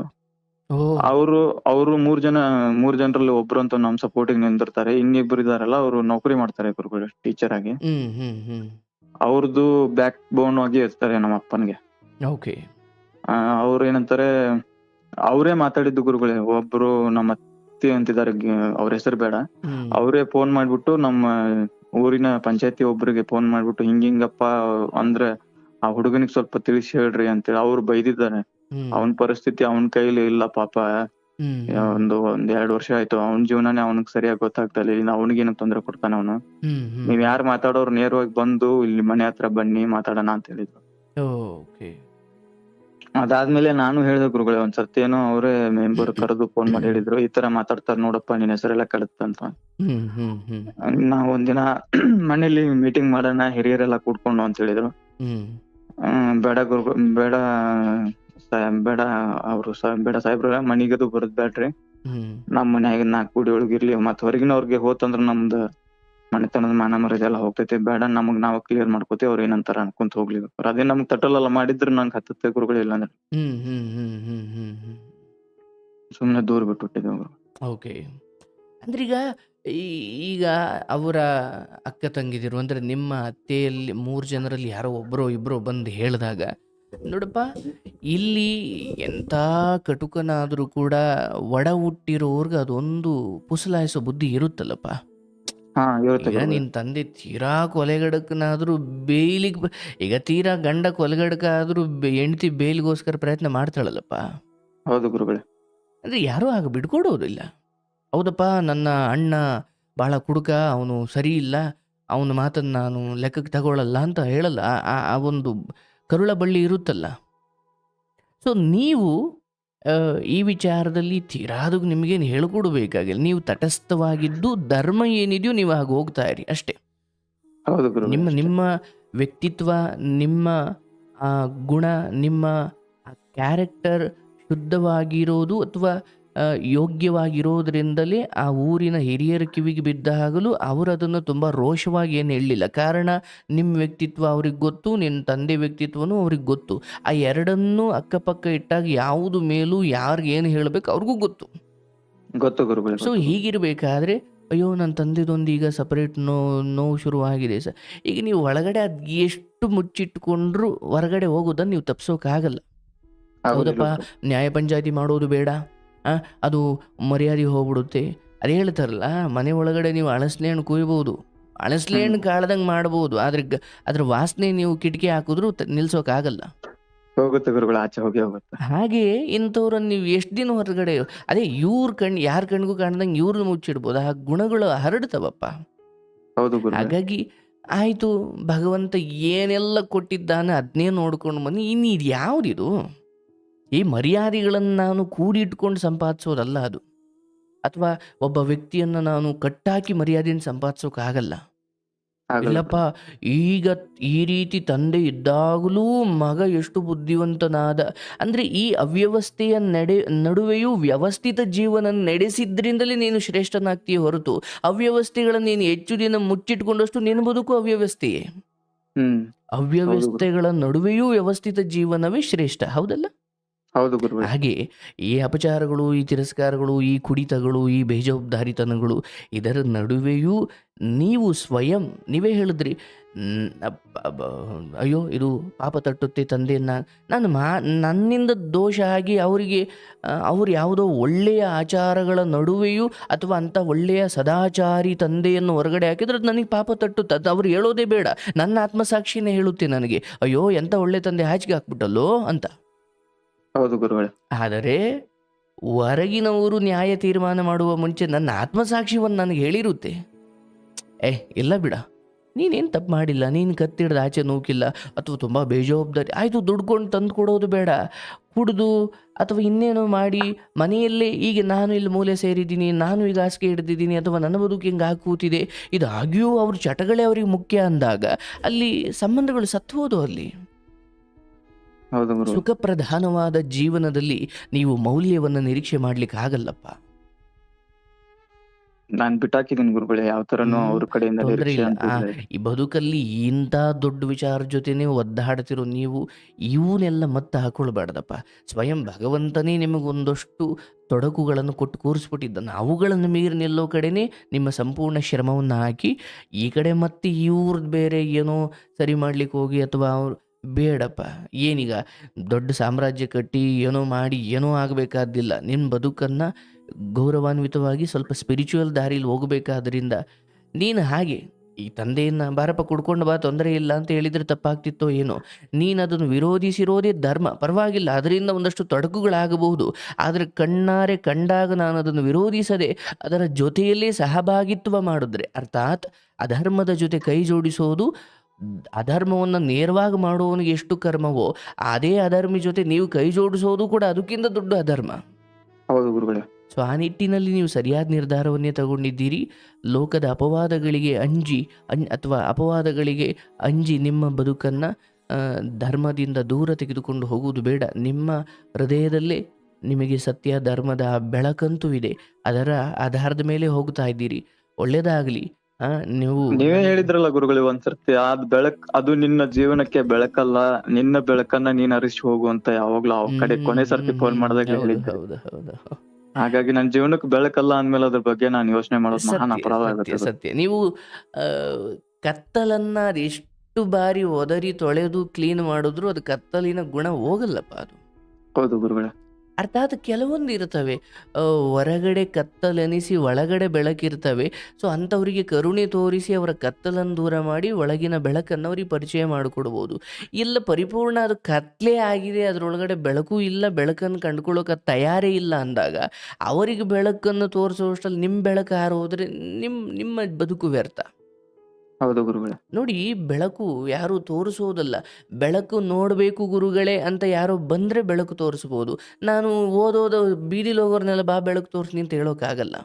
ಅವರು ಅವರು ಮೂರ್ ಜನ ಮೂರ್ ಜನರಲ್ಲಿ ಒಬ್ರು ಅಂತ ನಮ್ ಸಪೋರ್ಟಿಂಗ್ ನಿಂತಿರ್ತಾರೆ. ಇನ್ನಿಬ್ರು ಇದಾರಲ್ಲ ಅವರು ನೌಕರಿ ಮಾಡ್ತಾರೆ ಗುರುಗಳು ಟೀಚರ್ ಆಗಿ. ಅವ್ರದ್ದು ಬ್ಯಾಕ್ ಬೋನ್ ಆಗಿ ಇರ್ತಾರೆ ನಮ್ಮ ಅಪ್ಪನ್ಗೆ. ಓಕೆ. ಆ, ಅವ್ರು ಏನಂತಾರೆ ಅವರೇ ಮಾತಾಡಿದ್ದು ಗುರುಗಳೇ. ಒಬ್ರು ನಮ್ಮ ಅತ್ತಿ ಅಂತಿದ್ದಾರೆ ಅವ್ರ ಹೆಸರು ಬೇಡ. ಅವರೇ ಫೋನ್ ಮಾಡ್ಬಿಟ್ಟು ನಮ್ಮ ಊರಿನ ಪಂಚಾಯತಿ ಒಬ್ರಿಗೆ ಫೋನ್ ಮಾಡ್ಬಿಟ್ಟು ಹಿಂಗಿಂಗಪ್ಪ ಅಂದ್ರೆ ಆ ಹುಡುಗನಿಗೆ ಸ್ವಲ್ಪ ತಿಳಿಸಿ ಹೇಳ್ರಿ ಅಂತೇಳಿ ಅವ್ರು ಬೈದಿದ್ದಾರೆ. ಹ್ಮ್. ಅವನ್ ಪರಿಸ್ಥಿತಿ ಅವನ್ ಕೈಲಿ ಇಲ್ಲ ಪಾಪ. ಹ್ಮ್. ಒಂದು ಒಂದ್ ಎರಡ್ ವರ್ಷ ಆಯ್ತು. ಅವನ್ ಜೀವನನೇ ಅವನಿಗೆ ಸರಿಯಾಗಿ ಗೊತ್ತಾಗ್ತಾ ಇಲ್ಲ. ಇನ್ನು ಅವನಿಗೇನು ತೊಂದ್ರೆ ಕೊಡ್ತಾನೆ ಅವನು. ಹ್ಮ್ ಹ್ಮ್. ನೀವ್ ಯಾರು ಮಾತಾಡೋರು ನೇರವಾಗಿ ಬಂದು ಇಲ್ಲಿ ಮನೆ ಹತ್ರ ಬನ್ನಿ ಮಾತಾಡೋಣ ಅಂತ ಹೇಳಿದ್ರು. ಓಕೆ. ಅದಾದ್ಮೇಲೆ ನಾನು ಹೇಳ್ದೆ ಗುರುಗಳೇ ಒಂದ್ ಸರ್ತಿ ಏನೋ ಅವರೇ ಮೆಂಬರ್ ಕರೆದು ಫೋನ್ ಮಾಡಿ ಹೇಳಿದ್ರು. ಈ ತರ ಮಾತಾಡ್ತಾರ ನೋಡಪ್ಪ ನಿನ್ ಹೆಸರೆಲ್ಲ ಕಳತ್ತಂತ ಹ್ಮ್ ಹ್ಮ್ ಹ್ಮ್. ನಾವ್ ಒಂದಿನ ಮನೇಲಿ ಮೀಟಿಂಗ್ ಮಾಡೋಣ ಹಿರಿಯರೆಲ್ಲ ಕೂಡ್ಕೊಂಡು ಅಂತ ಹೇಳಿದ್ರು. ಹ್ಮ್. ಹ್ಮ್, ಬೇಡ ಗುರು ಬೇಡ ಬೇಡ ಅವ್ರು ಬೇಡ ಸಾಹೇಬ್ರ ಮನಿಗದು ಬರದ್ ಬ್ಯಾಡ್ರಿ ನಮ್ ಮನ್ಯಾಗ ನಾಲ್ಕು ಕೂಡಿ ಒಳಗಿರ್ಲಿ ಮತ್ ಹೊರಗಿನವ್ರಿಗೆ ಹೋತಂದ್ರ ನಮ್ದ ಮನೆತನದ ಮಾನ ಮರ್ಯಾದೆ ಎಲ್ಲ ಹೋಗ್ತೈತಿ. ಬೇಡ ನಮಗ್ ನಾವ್ ಕ್ಲಿಯರ್ ಮಾಡ್ಕೋತೀವಿ ಅವ್ರ ಏನಂತಾರ ಅನ್ಕೊಂತ ಹೋಗ್ಲಿ. ಅದೇ ನಮ್ಗ್ ತಟ್ಟಲೆಲ್ಲ ಮಾಡಿದ್ರ ನಂಗೆ ಹತ್ತತ್ತೆ ಗುರುಗಳು ಇಲ್ಲ ಅಂದ್ರೆ. ಸುಮ್ನೆ ದೂರ ಬಿಟ್ಬಿಟ್ಟಿದ್ದೆ ಅವರು. ಓಕೆ. ಅಂದ್ರೆ ಈಗ ಈ- ಈಗ ಅವರ ಅಕ್ಕ ತಂಗಿದಿರು ಅಂದ್ರೆ ನಿಮ್ಮ ಅತ್ತೆಯಲ್ಲಿ ಮೂರು ಜನರಲ್ಲಿ ಯಾರೋ ಒಬ್ಬರೋ ಇಬ್ರು ಬಂದು ಹೇಳಿದಾಗ ನೋಡಪ್ಪ ಇಲ್ಲಿ ಎಂಥ ಕಟುಕನಾದರೂ ಕೂಡ ಒಡ ಹುಟ್ಟಿರೋರ್ಗೆ ಅದೊಂದು ಪುಸಲಾಯಿಸೋ ಬುದ್ಧಿ ಇರುತ್ತಲ್ಲಪ್ಪ. ಈಗ. ನಿನ್ನ ತಂದೆ ತೀರಾ ಕೊಲೆಗಡಕನಾದರೂ ಬೇಲಿಗೆ ಈಗ ತೀರಾ ಗಂಡ ಕೊಲೆಗಡಕ ಆದ್ರೂ ಹೆಂಡತಿ ಬೇಲಿಗೋಸ್ಕರ ಪ್ರಯತ್ನ ಮಾಡ್ತಾಳಲ್ಲಪ್ಪ. ಹೌದು ಗುರುಗಳೇ. ಅಂದರೆ ಯಾರೂ ಆಗ ಬಿಡ್ಕೊಡೋದಿಲ್ಲ. ಹೌದಪ್ಪ ನನ್ನ ಅಣ್ಣ ಭಾಳ ಕುಡುಕ ಅವನು ಸರಿ ಇಲ್ಲ ಅವನ ಮಾತನ್ನು ನಾನು ಲೆಕ್ಕಕ್ಕೆ ತಗೊಳ್ಳಲ್ಲ ಅಂತ ಹೇಳಲ್ಲ. ಆ ಒಂದು ಕರುಳ ಬಳ್ಳಿ ಇರುತ್ತಲ್ಲ. ಸೊ ನೀವು ಈ ವಿಚಾರದಲ್ಲಿ ತೀರಾದು ನಿಮಗೇನು ಹೇಳಿಕೊಡಬೇಕಾಗಿಲ್ಲ. ನೀವು ತಟಸ್ಥವಾಗಿದ್ದು ಧರ್ಮ ಏನಿದೆಯೋ ನೀವು ಹಾಗೆ ಹೋಗ್ತಾ ಇರಿ ಅಷ್ಟೇ. ನಿಮ್ಮ ನಿಮ್ಮ ವ್ಯಕ್ತಿತ್ವ ನಿಮ್ಮ ಆ, ಗುಣ ನಿಮ್ಮ ಕ್ಯಾರೆಕ್ಟರ್ ಶುದ್ಧವಾಗಿರೋದು ಅಥವಾ ಯೋಗ್ಯವಾಗಿರೋದ್ರಿಂದಲೇ ಆ ಊರಿನ ಹಿರಿಯರ ಕಿವಿಗೆ ಬಿದ್ದಾಗಲೂ ಅವರು ಅದನ್ನು ತುಂಬ ರೋಷವಾಗಿ ಏನು ಹೇಳಲಿಲ್ಲ. ಕಾರಣ ನಿಮ್ಮ ವ್ಯಕ್ತಿತ್ವ ಅವ್ರಿಗೆ ಗೊತ್ತು ನಿನ್ನ ತಂದೆ ವ್ಯಕ್ತಿತ್ವನೂ ಅವ್ರಿಗೆ ಗೊತ್ತು. ಆ ಎರಡನ್ನೂ ಅಕ್ಕಪಕ್ಕ ಇಟ್ಟಾಗ ಯಾವುದು ಮೇಲೂ ಯಾರಿಗೆ ಏನು ಹೇಳಬೇಕು ಅವ್ರಿಗೂ ಗೊತ್ತು. ಗೊತ್ತು ಗುರುಗಳು ಸೊ. ಹೀಗಿರಬೇಕಾದ್ರೆ ಅಯ್ಯೋ ನನ್ನ ತಂದೆದೊಂದು ಈಗ ಸಪರೇಟ್ ನೋ ನೋವು ಶುರುವಾಗಿದೆ ಸರ್. ಈಗ ನೀವು ಒಳಗಡೆ ಅದು ಎಷ್ಟು ಮುಚ್ಚಿಟ್ಕೊಂಡ್ರು ಹೊರಗಡೆ ಹೋಗೋದನ್ನು ನೀವು ತಪ್ಸೋಕ್ಕಾಗಲ್ಲ ಹೌದು ಹೌದಪ್ಪ. ನ್ಯಾಯ ಪಂಚಾಯತಿ ಮಾಡೋದು ಬೇಡ. ಅದು ಮರ್ಯಾದೆ ಹೋಗ್ಬಿಡುತ್ತೆ. ಅದೇ ಹೇಳ್ತಾರಲ್ಲ ಮನೆ ಒಳಗಡೆ ನೀವು ಅಳಸ್ಲೆ ಹಣ್ಣು ಕುಯ್ಬೋದು? ಅಳಸ್ಲೆ ಹಣ್ಣು. ಕಾಳ್ದಂಗೆ ಮಾಡ್ಬೋದು. ಆದ್ರೆ ಗ- ಅದ್ರ ವಾಸನೆ ನೀವು ಕಿಟಕಿ ಹಾಕಿದ್ರು ತ- ನಿಲ್ಸೋಕ್ಕಾಗಲ್ಲ ಹೋಗುತ್ತೆ ಗುರುಗಳು ಆಚೆ ಹೋಗಿ ಹೋಗುತ್ತೆ. ಹಾಗೆ ಇಂಥವ್ರನ್ನ ನೀವು ಎಷ್ಟು ದಿನ ಹೊರಗಡೆ ಅದೇ ಇವ್ರ ಕಣ್ಣು ಯಾರ ಕಣ್ಗೂ ಕಾಣ್ದಂಗೆ ಇವ್ರನ್ನ ಮುಚ್ಚಿಡ್ಬೋದು. ಆ ಗುಣಗಳು ಹರಡ್ತವಪ್ಪ. ಹೌದು ಗುರುಗಳೇ. ಹಾಗಾಗಿ ಆಯಿತು ಭಗವಂತ ಏನೆಲ್ಲ ಕೊಟ್ಟಿದ್ದಾನೆ ಅದನ್ನೇ ನೋಡ್ಕೊಂಡು ಬನ್ನಿ. ಇನ್ನು ಇದು ಯಾವುದಿದು ಈ ಮರ್ಯಾದೆಗಳನ್ನು ನಾನು ಕೂಡಿಟ್ಕೊಂಡು ಸಂಪಾದಿಸೋದಲ್ಲ ಅದು. ಅಥವಾ ಒಬ್ಬ ವ್ಯಕ್ತಿಯನ್ನು ನಾನು ಕಟ್ಟಾಕಿ ಮರ್ಯಾದೆಯನ್ನು ಸಂಪಾದಿಸೋಕ್ಕಾಗಲ್ಲ ಆಗಲ್ಲ. ಇಲ್ಲಪ್ಪ ಈಗ ಈ ರೀತಿ ತಂದೆ ಇದ್ದಾಗಲೂ ಮಗ ಎಷ್ಟು ಬುದ್ಧಿವಂತನಾದ ಅಂದರೆ ಈ ಅವ್ಯವಸ್ಥೆಯ ನಡೆ ನಡುವೆಯೂ ವ್ಯವಸ್ಥಿತ ಜೀವನ ನಡೆಸಿದ್ರಿಂದಲೇ ನೀನು ಶ್ರೇಷ್ಠನಾಗ್ತೀಯ ಹೊರತು. ಅವ್ಯವಸ್ಥೆಗಳನ್ನು ನೀನು ಹೆಚ್ಚು ದಿನ ಮುಚ್ಚಿಟ್ಕೊಂಡಷ್ಟು ನಿನ್ನ ಬದುಕು ಅವ್ಯವಸ್ಥೆಯೇ. ಅವ್ಯವಸ್ಥೆಗಳ ನಡುವೆಯೂ ವ್ಯವಸ್ಥಿತ ಜೀವನವೇ ಶ್ರೇಷ್ಠ ಹೌದಲ್ಲ? ಹೌದು ಹಾಗೆ ಈ ಅಪಚಾರಗಳು, ಈ ತಿರಸ್ಕಾರಗಳು, ಈ ಕುಡಿತಗಳು, ಈ ಬೇಜವಾಬ್ದಾರಿತನಗಳು ಇದರ ನಡುವೆಯೂ ನೀವು ಸ್ವಯಂ, ನೀವೇ ಹೇಳಿದ್ರಿ "ನ್- ಅಪ್ಪ- ಅಬ್ಬ- ಅಯ್ಯೋ, ಇದು ಪಾಪ ತಟ್ಟುತ್ತೆ ತಂದೆಯನ್ನ. ನಾನು ಮಾ, ನನ್ನಿಂದ ದೋಷ ಆಗಿ ಅವರಿಗೆ ಅವ್ರು ಯಾವುದೋ ಒಳ್ಳೆಯ ಆಚಾರಗಳ ನಡುವೆಯೂ ಅಥವಾ ಅಂಥ ಒಳ್ಳೆಯ ಸದಾಚಾರಿ ತಂದೆಯನ್ನು ಹೊರಗಡೆ ಹಾಕಿದ್ರೆ ಅದು ನನಗೆ ಪಾಪ ತಟ್ಟುತ್ತೆ. ಅದು ಅವ್ರು ಹೇಳೋದೇ ಬೇಡ. ನನ್ನ ಆತ್ಮಸಾಕ್ಷಿನೇ ಹೇಳುತ್ತೆ ನನಗೆ. ಅಯ್ಯೋ, ಎಂಥ ಒಳ್ಳೆ ತಂದೆ ಹಾಚಿಗೆ ಹಾಕ್ಬಿಟ್ಟಲ್ಲೋ? ಅಂತ. ಹೌದು ಗುರುಗಳೇ. ಆದರೆ ಹೊರಗಿನವರು ನ್ಯಾಯ ತೀರ್ಮಾನ ಮಾಡುವ ಮುಂಚೆ ನನ್ನ ಆತ್ಮಸಾಕ್ಷಿವನ್ನು ನನಗೆ ಹೇಳಿರುತ್ತೆ. ಏ, ಇಲ್ಲ ಬಿಡ. ನೀನೇನು ತಪ್ಪು ಮಾಡಿಲ್ಲ? ನೀನು ಕತ್ತಿಡ್ದು ಆಚೆ ನೂಕಿಲ್ಲ? ಅಥವಾ ತುಂಬ ಬೇಜವಾಬ್ದಾರಿ? ಆಯಿತು, ದುಡ್ಕೊಂಡು ತಂದು ಕೊಡೋದು ಬೇಡ. ಕುಡಿದು ಅಥವಾ ಇನ್ನೇನೋ ಮಾಡಿ ಮನೆಯಲ್ಲೇ ಈಗ ನಾನು ಇಲ್ಲಿ ಮೂಲೆ ಸೇರಿದ್ದೀನಿ, ನಾನು ಈಗ ಹಾಸಿಗೆ ಹಿಡ್ದಿದ್ದೀನಿ, ಅಥವಾ ನನ್ನ ಬದುಕು ಹಿಂಗೆ ಹಾಕೂತಿದೆ ಇದು ಇದಾಗಿಯೂ ಅವ್ರ ಚಟಗಳೇ ಅವ್ರಿಗೆ ಮುಖ್ಯ ಅಂದಾಗ ಅಲ್ಲಿ ಸಂಬಂಧಗಳು ಸತ್ವೋದು ಅಲ್ಲಿ? ಹೌದು ಪ್ರಧಾನವಾದ ಜೀವನದಲ್ಲಿ ನೀವು ಮೌಲ್ಯವನ್ನು ನಿರೀಕ್ಷೆ ಮಾಡ್ಲಿಕ್ಕೆ ಆಗಲ್ಲಪ್ಪ. ನಾನು ಬಿಟ್ಟಾಕಿದ್ದೀನಿ ಗುರುಗಳೇ ಯಾವ ತರನೋ. ಅವ್ರ ಕಡೆಯಿಂದ ಈ ಬದುಕಲ್ಲಿ ಇಂಥ ದೊಡ್ಡ ವಿಚಾರ ಜೊತೆನೆ ಒದ್ದಾಡ್ತಿರೋ ನೀವು ಇವನ್ನೆಲ್ಲ ಮತ್ತೆ ಹಾಕೊಳ್ಬಾರ್ದಪ್ಪ. ಸ್ವಯಂ ಭಗವಂತನೇ ನಿಮಗೊಂದಷ್ಟು ತೊಡಕುಗಳನ್ನು ಕೊಟ್ಟು ಕೂರಿಸ್ಬಿಟ್ಟಿದ್ದಾನೆ ಅವುಗಳನ್ನು ಮೀರಿ ನಿಲ್ಲೋ ಕಡೆನೇ ನಿಮ್ಮ ಸಂಪೂರ್ಣ ಶ್ರಮವನ್ನು ಹಾಕಿ ಈ ಕಡೆ ಮತ್ತೆ ಇವ್ರದ್ದು ಬೇರೆ ಏನೋ ಸರಿ ಮಾಡ್ಲಿಕ್ಕೆ ಹೋಗಿ ಅಥವಾ ಅವ್ರು ಬೇಡಪ್ಪ. ಏನೀಗ? ದೊಡ್ಡ ಸಾಮ್ರಾಜ್ಯ ಕಟ್ಟಿ ಏನೋ ಮಾಡಿ ಏನೋ ಆಗಬೇಕಾದಿಲ್ಲ. ನಿಮ್ಮ ಬದುಕನ್ನು ಗೌರವಾನ್ವಿತವಾಗಿ ಸ್ವಲ್ಪ ಸ್ಪಿರಿಚುವಲ್ ದಾರಿಲಿ ಹೋಗಬೇಕಾದ್ರಿಂದ ನೀನು ಹಾಗೆ, ಈ ತಂದೆಯನ್ನು ಬಾರಪ್ಪ ಕುಡ್ಕೊಂಡು ಬಾ, ತೊಂದರೆ ಇಲ್ಲ ಅಂತ ಹೇಳಿದರೆ ತಪ್ಪಾಗ್ತಿತ್ತೋ ಏನೋ. ನೀನು ಅದನ್ನು ವಿರೋಧಿಸಿರೋದೇ ಧರ್ಮ. ಪರವಾಗಿಲ್ಲ, ಅದರಿಂದ ಒಂದಷ್ಟು ತೊಡಕುಗಳಾಗಬಹುದು. ಆದರೆ ಕಣ್ಣಾರೆ ಕಂಡಾಗ ನಾನು ಅದನ್ನು ವಿರೋಧಿಸದೆ ಅದರ ಜೊತೆಯಲ್ಲೇ ಸಹಭಾಗಿತ್ವ ಮಾಡಿದ್ರೆ, ಅರ್ಥಾತ್ ಅಧರ್ಮದ ಜೊತೆ ಕೈ ಜೋಡಿಸೋದು ಅಧರ್ಮವನ್ನು ನೇರವಾಗಿ ಮಾಡುವವನಿಗೆ ಎಷ್ಟು ಕರ್ಮವೋ ಅದೇ ಅಧರ್ಮಿ ಜೊತೆ ನೀವು ಕೈ ಜೋಡಿಸೋದು ಕೂಡ ಅದಕ್ಕಿಂತ ದೊಡ್ಡ ಅಧರ್ಮ. ಹೌದು ಗುರುಗಳೇ. ಸೊ ಆ ನಿಟ್ಟಿನಲ್ಲಿ ನೀವು ಸರಿಯಾದ ನಿರ್ಧಾರವನ್ನೇ ತಗೊಂಡಿದ್ದೀರಿ. ಲೋಕದ ಅಪವಾದಗಳಿಗೆ ಅಂಜಿ ಅನ್ ಅಥವಾ ಅಪವಾದಗಳಿಗೆ ಅಂಜಿ ನಿಮ್ಮ ಬದುಕನ್ನು ಧರ್ಮದಿಂದ ದೂರ ತೆಗೆದುಕೊಂಡು ಹೋಗುವುದು ಬೇಡ. ನಿಮ್ಮ ಹೃದಯದಲ್ಲೇ ನಿಮಗೆ ಸತ್ಯ ಧರ್ಮದ ಬೆಳಕಂತೂ ಇದೆ. ಅದರ ಆಧಾರದ ಮೇಲೆ ಹೋಗ್ತಾ ಇದ್ದೀರಿ. ಒಳ್ಳೆಯದಾಗಲಿ ನೀವು ನೀವೇ ಹೇಳಿದ್ರಲ್ಲ ಗುರುಗಳು ಒಂದ್ಸರ್ತಿ ಅದ್ ಬೆಳಕ್ ಅದು ನಿನ್ನ ಜೀವನಕ್ಕೆ ಬೆಳಕಲ್ಲ ನಿನ್ನ ಬೆಳಕನ್ನ ನೀನ್ ಅರಿಸಿ ಹೋಗು ಅಂತ ಯಾವಾಗ್ಲೂ ಆ ಕಡೆ ಕೊನೆ ಸರ್ತಿ ಫೋನ್ ಮಾಡಿದಾಗ ಹೇಳಿದ್ದೆ. ಹಾಗಾಗಿ ನನ್ನ ಜೀವನಕ್ಕೆ ಬೆಳಕಲ್ಲ ಅಂದ್ಮೇಲೆ ಅದ್ರ ಬಗ್ಗೆ ನಾನು ಯೋಚನೆ ಮಾಡೋದು ಮಹಾನ್ ಅಪರಾಧ ಸತ್ಯ ನೀವು ಕತ್ತಲನ್ನ ಎಷ್ಟು ಬಾರಿ ಒದರಿ ತೊಳೆದು ಕ್ಲೀನ್ ಮಾಡಿದ್ರು ಅದು ಕತ್ತಲಿನ ಗುಣ ಹೋಗಲ್ಲಪ್ಪ ಅದು. ಹೌದು ಗುರುಗಳೇ. ಅರ್ಥಾತ್ ಕೆಲವೊಂದು ಇರ್ತವೆ ಹೊರಗಡೆ ಕತ್ತಲೆನಿಸಿ ಒಳಗಡೆ ಬೆಳಕಿರ್ತವೆ ಸೊ, ಅಂಥವರಿಗೆ ಕರುಣೆ ತೋರಿಸಿ ಅವರ ಕತ್ತಲನ್ನು ದೂರ ಮಾಡಿ ಒಳಗಿನ ಬೆಳಕನ್ನು ಅವ್ರಿಗೆ ಪರಿಚಯ ಮಾಡಿಕೊಡ್ಬೋದು. ಇಲ್ಲ, ಪರಿಪೂರ್ಣ ಅದು ಕತ್ತಲೆ ಆಗಿದೆ, ಅದರೊಳಗಡೆ ಬೆಳಕು ಇಲ್ಲ, ಬೆಳಕನ್ನು ಕಂಡುಕೊಳ್ಳೋಕೆ ತಯಾರೇ ಇಲ್ಲ ಅಂದಾಗ ಅವರಿಗೆ ಬೆಳಕನ್ನು ತೋರಿಸುವಷ್ಟರಲ್ಲಿ ನಿಮ್ಮ ಬೆಳಕು ಹಾರು ಹೋದರೆ ನಿಮ್ಮ ನಿಮ್ಮ ಬದುಕು ವ್ಯರ್ಥ. ಹೌದು ಗುರುಗಳೇ. ನೋಡಿ ಬೆಳಕು ಯಾರು ತೋರಿಸುವುದಲ್ಲ ಬೆಳಕು ನೋಡಬೇಕು ಗುರುಗಳೇ ಅಂತ ಯಾರೋ ಬಂದರೆ ಬೆಳಕು ತೋರಿಸ್ಬೋದು. ನಾನು ಓದೋದ ಬೀದಿಲಿ ಹೋಗೋರ್ನೆಲ್ಲ ಬಾ ಬೆಳಕು ತೋರಿಸ್ನಿ ಅಂತ ಹೇಳೋಕ್ಕಾಗಲ್ಲ